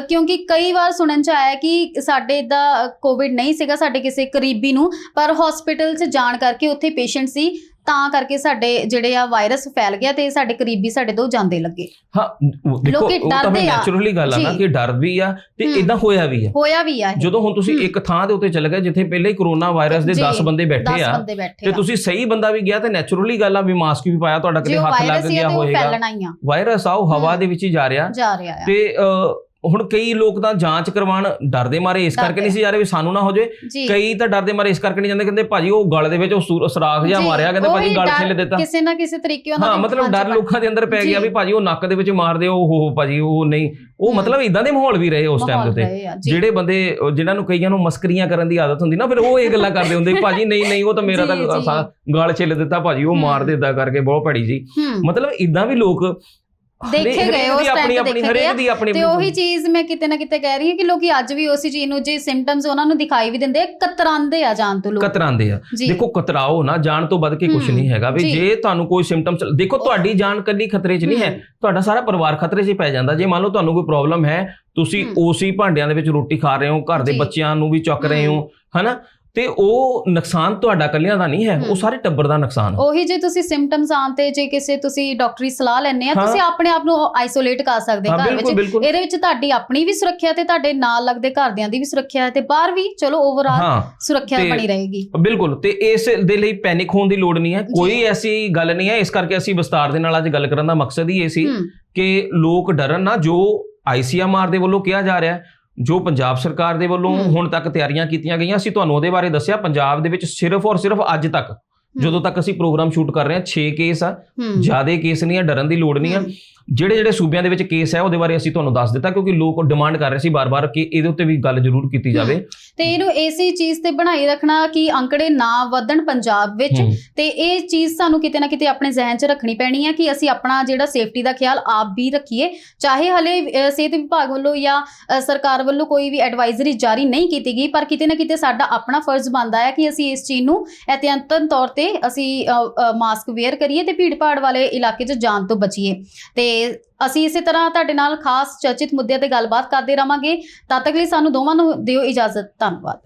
ਕਿਉਂਕਿ ਕਈ ਵਾਰ ਸੁਣਨ ਚ ਆਇਆ ਕਿ ਸਾਡੇ ਇਦਾਂ ਕੋਵਿਡ ਨਹੀਂ ਸੀਗਾ ਸਾਡੇ ਕਿਸੇ ਕਰੀਬੀ ਨੂੰ ਪਰ ਹਸਪੀਟਲ 'ਚ ਜਾਣ ਕਰਕੇ ਉੱਥੇ ਪੇਸ਼ੈਂਟ ਸੀ। ਤਾਂ ਕਰਕੇ ਸਾਡੇ ਜਿਹੜੇ ਆ ਵਾਇਰਸ ਫੈਲ ਗਿਆ ਤੇ ਸਾਡੇ ਕਰੀਬੀ ਸਾਡੇ ਤੋਂ ਜਾਂਦੇ ਲੱਗੇ ਹਾਂ ਦੇਖੋ ਲੋਕੀ ਉਹ ਤਾਂ ਡਰਦੇ ਆ। ਨੈਚੁਰਲੀ ਗੱਲ ਆ ਨਾ ਜੀ। ਕਿ ਡਰ ਵੀ ਆ ਤੇ ਹਮ। ਇਦਾਂ ਹੋਇਆ ਵੀ ਆ ਹੋਇਆ ਵੀ ਆ ਇਹ ਜਦੋਂ ਹੁਣ ਤੁਸੀਂ। ਇੱਕ ਥਾਂ ਦੇ ਉੱਤੇ ਚੱਲ ਗਏ ਜਿੱਥੇ ਪਹਿਲੇ ਹੀ ਕਰੋਨਾ ਵਾਇਰਸ ਦੇ ਜੀ, 10 ਬੰਦੇ ਬੈਠੇ 10 ਆ ਬੰਦੇ ਬੈਠੇ ਤੇ ਆ ਤੁਸੀਂ ਸਹੀ ਬੰਦਾ ਵੀ ਗਿਆ ਤੇ ਨੈਚੁਰਲੀ ਗੱਲ ਆ ਵੀ ਮਾਸਕ ਵੀ ਪਾਇਆ ਤੁਹਾਡਾ ਜੇ ਹੱਥ ਲੱਗ ਵਾਇਰਸ ਹੀ ਆ ਗਿਆ ਤੇ ਉਹ ਹੋਏਗਾ ਫੈਲਣਾ ਹੀ ਆ ਵਾਇਰਸ ਆ ਉਹ ਹਵਾ ਹਮ। ਦੇ ਵਿੱਚ ਹੀ ਜਾ ਰਿਹਾ ਜਾ ਰਿਹਾ ਆ ਤੇ ਹੁਣ ਕਈ ਲੋਕ ਤਾਂ ਜਾਂਚ ਕਰਵਾਉਣ ਡਰਦੇ ਮਾਰੇ ਇਸ ਕਰਕੇ ਨਹੀਂ ਸੀ ਜਾ ਰਹੇ ਵੀ ਸਾਨੂੰ ਨਾ ਹੋ ਜਾਏ ਕਈ ਤਾਂ ਡਰਦੇ ਮਾਰੇ ਇਸ ਕਰਕੇ ਨਹੀਂ ਜਾਂਦੇ ਕਹਿੰਦੇ ਭਾਜੀ ਉਹ ਗਲ ਦੇ ਵਿੱਚ ਉਹ ਸੂਰ- ਸਰਾਖ ਜਿਹਾ ਜੀ, ਮਾਰਿਆ ਕਹਿੰਦੇ ਭਾਜੀ ਗਲ ਡਰ ਛਿੱਲ ਦਿੱਤਾ। ਕਿਸੇ ਨਾ ਕਿਸੇ ਤਰੀਕੇ ਉਹਨਾਂ ਹਾਂ ਮਤਲਬ ਡਰ ਲੋਕਾਂ ਦੇ ਅੰਦਰ ਪੈ ਗਿਆ ਵੀ। ਭਾਜੀ ਉਹ ਨੱਕ ਦੇ ਵਿੱਚ ਮਾਰ ਦਿਓ ਉਹ ਹੋ ਭਾਜੀ ਉਹ ਨਹੀਂ। ਉਹ। ਮਤਲਬ ਇਦਾਂ ਦੇ ਮਾਹੌਲ ਵੀ ਰਹੇ ਉਸ ਟਾਈਮ ਦੇ ਉੱਤੇ। ਜਿਹੜੇ ਬੰਦੇ ਜਿਨ੍ਹਾਂ ਨੂੰ ਕਈਆਂ ਨੂੰ ਮਸਕਰੀਆਂ ਕਰਨ ਦੀ ਆਦਤ ਹੁੰਦੀ ਨਾ ਫਿਰ ਉਹ ਇਹ ਗੱਲਾਂ ਕਰਦੇ ਹੁੰਦੇ ਭਾਜੀ ਨਹੀਂ ਨਹੀਂ ਉਹ ਤਾਂ ਮੇਰਾ ਤਾਂ ਗਲ ਛਿੱਲ ਦਿੱਤਾ ਭਾਜੀ ਉਹ। ਮਾਰ ਦਿੱਤਾ ਕਰਕੇ ਬਹੁਤ ਭੜੀ ਜੀ ਮਤਲਬ ਇਦਾਂ ਵੀ ਲੋਕ ਦੇਖੇ ਗਏ ਉਸ ਆਪਣੀ ਤੇ ਦੇਖੇ ਗਏ ਤੇ ਉਹੀ ਚੀਜ਼ ਮੈਂ ਕਿਤੇ ਨਾ ਕਿਤੇ ਕਹਿ ਰਹੀ ਹਾਂ ਕਿ ਲੋਕੀ ਅੱਜ ਵੀ ਉਸੇ ਚੀਜ਼ ਨੂੰ ਜੇ ਸਿੰਪਟਮਸ ਉਹਨਾਂ ਨੂੰ ਦਿਖਾਈ ਵੀ ਦਿੰਦੇ ਆ, ਕਤਰਾਉਂਦੇ ਆ ਜਾਣ ਤੋਂ ਲੋਕ। ਕਤਰਾਉਂਦੇ ਆ। ਦੇਖੋ ਕਤਰਾਓ ਨਾ ਜਾਣ ਤੋਂ ਵੱਧ ਕੇ ਕੁਝ ਨਹੀਂ ਹੈਗਾ ਵੀ ਜੀ। ਤੁਹਾਨੂੰ ਕੋਈ ਸਿੰਪਟਮ ਦੇਖੋ ਤੁਹਾਡੀ ਜਾਨ ਕੱਲੀ ਖਤਰੇ 'ਚ ਨਹੀਂ ਹੈ। ਤੁਹਾਡਾ ਸਾਰਾ ਪਰਿਵਾਰ ਖਤਰੇ 'ਚ ਪੈ ਜਾਂਦਾ। ਜੇ ਮੰਨ ਲਓ ਤੁਹਾਨੂੰ ਕੋਈ ਪ੍ਰੋਬਲਮ ਹੈ ਤੁਸੀਂ। ਉਸੇ ਭਾਂਡਿਆਂ ਦੇ ਵਿੱਚ ਰੋਟੀ ਖਾ ਰਹੇ ਹੋ ਘਰ ਦੇ। ਬੱਚਿਆਂ ਨੂੰ ਵੀ ਚੁੱਕ ਰਹੇ। ਹੋ। ਹਨਾ? ਤੇ ਉਹ ਨੁਕਸਾਨ ਤੁਹਾਡਾ ਕੱਲਿਆਂ ਦਾ ਨਹੀਂ ਹੈ ਉਹ। ਸਾਰੇ ਟੱਬਰ ਦਾ ਨੁਕਸਾਨ ਹੈ ਉਹੀ ਜੇ ਤੁਸੀਂ ਸਿੰਪਟਮਸ ਆਉਣ ਤੇ ਜੇ ਕਿਸੇ ਤੁਸੀਂ ਡਾਕਟਰੀ ਸਲਾਹ ਲੈਣੇ ਆ। ਤੁਸੀਂ ਆਪਣੇ ਆਪ ਨੂੰ ਆਈਸੋਲੇਟ ਕਰ ਸਕਦੇ ਘਰ ਵਿੱਚ ਇਹਦੇ ਵਿੱਚ ਤੁਹਾਡੀ ਆਪਣੀ ਵੀ ਸੁਰੱਖਿਆ ਤੇ ਤੁਹਾਡੇ ਨਾਲ ਲੱਗਦੇ ਘਰਦਿਆਂ ਦੀ ਵੀ ਸੁਰੱਖਿਆ ਹੈ ਤੇ ਬਾਹਰ ਵੀ ਚਲੋ ਓਵਰਆਲ ਸੁਰੱਖਿਆ ਬਣੀ ਰਹੇਗੀ ਬਿਲਕੁਲ ਤੇ ਇਸ ਦੇ ਲਈ ਪੈਨਿਕ ਹੋਣ ਦੀ ਲੋੜ ਨਹੀਂ ਹੈ। ਕੋਈ ਐਸੀ ਗੱਲ ਨਹੀਂ ਹੈ ਇਸ ਕਰਕੇ ਅਸੀਂ ਵਿਸਤਾਰ ਦੇ ਨਾਲ ਅੱਜ ਗੱਲ ਕਰਨ ਦਾ ਮਕਸਦ ਹੀ ਇਹ ਸੀ ਕਿ ਲੋਕ ਡਰਨ ਨਾ ਜੋ ਆਈਸੀਐਮਆਰ ਦੇ ਵੱਲੋਂ ਕਿਹਾ ਜਾ ਰਿਹਾ ਹੈ ਜੋ ਪੰਜਾਬ ਸਰਕਾਰ ਦੇ ਵੱਲੋਂ। ਹੁਣ ਤੱਕ ਤਿਆਰੀਆਂ ਕੀਤੀਆਂ ਗਈਆਂ ਅਸੀਂ ਤੁਹਾਨੂੰ ਉਹਦੇ ਬਾਰੇ ਦੱਸਿਆ ਪੰਜਾਬ ਦੇ ਵਿੱਚ ਸਿਰਫ ਔਰ ਸਿਰਫ ਅੱਜ ਤੱਕ ਜਦੋਂ ਤੱਕ ਅਸੀਂ ਪ੍ਰੋਗਰਾਮ ਸ਼ੂਟ ਕਰ ਰਹੇ ਹਾਂ 6 ਕੇਸ ਆ ਜਿਆਦੇ ਕੇਸ ਨਹੀਂ ਆ ਡਰਨ ਦੀ ਲੋੜ ਨਹੀਂ ਆ। ਜਿਹੜੇ ਜਿਹੜੇ ਸੂਬਿਆਂ ਦੇ ਵਿੱਚ ਕੇਸ ਹੈ ਉਹਦੇ ਬਾਰੇ ਅਸੀਂ ਤੁਹਾਨੂੰ ਦੱਸ ਦਿੱਤਾ ਕਿਉਂਕਿ ਲੋਕ ਡਿਮਾਂਡ ਕਰ ਰਹੇ ਸੀ ਬਾਰ-ਬਾਰ ਕਿ ਇਹਦੇ ਉੱਤੇ ਵੀ ਗੱਲ ਜ਼ਰੂਰ ਕੀਤੀ ਜਾਵੇ। ਤੇ ਇਹਨੂੰ ਇਸੇ ਚੀਜ਼ ਤੇ ਬਣਾਈ ਰੱਖਣਾ ਕਿ ਅੰਕੜੇ ਨਾ ਵਧਣ ਪੰਜਾਬ ਵਿੱਚ। ਤੇ ਇਹ ਚੀਜ਼ ਸਾਨੂੰ ਕਿਤੇ ਨਾ ਕਿਤੇ ਆਪਣੇ ਜ਼ਿਹਨ 'ਚ ਰੱਖਣੀ ਪੈਣੀ ਹੈ ਕਿ ਅਸੀਂ ਆਪਣਾ ਜਿਹੜਾ ਸੇਫਟੀ ਦਾ ਖਿਆਲ ਆਪ ਵੀ ਰੱਖੀਏ। ਚਾਹੇ ਹਲੇ ਸਿਹਤ ਵਿਭਾਗ ਵੱਲੋਂ ਜਾਂ ਸਰਕਾਰ ਵੱਲੋਂ ਕੋਈ ਵੀ ਐਡਵਾਈਜ਼ਰੀ ਜਾਰੀ ਨਹੀਂ ਕੀਤੀ ਗਈ ਪਰ ਕਿਤੇ ਨਾ ਕਿਤੇ ਸਾਡਾ ਆਪਣਾ ਫਰਜ਼ ਬਣਦਾ ਹੈ ਕਿ ਅਸੀਂ ਇਸ ਚੀਜ਼ ਨੂੰ ਇਹਤਿਆਤਨ ਤੌਰ ਤੇ ਅਸੀਂ ਮਾਸਕ ਵੇਅਰ ਕਰੀਏ ਤੇ ਭੀੜ-ਭਾੜ ਵਾਲੇ ਇਲਾਕੇ 'ਚ ਜਾਣ ਤੋਂ ਬਚੀਏ। ਤੇ ਅਸੀਂ ਇਸੇ ਤਰ੍ਹਾਂ ਤੁਹਾਡੇ ਨਾਲ ਖਾਸ ਚਰਚਿਤ ਮੁੱਦਿਆਂ ਤੇ ਗੱਲਬਾਤ ਕਰਦੇ ਰਵਾਂਗੇ। ਤਦ ਤੱਕ ਲਈ ਸਾਨੂੰ ਦੋਵਾਂ ਨੂੰ ਦਿਓ ਇਜਾਜ਼ਤ। ਧੰਨਵਾਦ।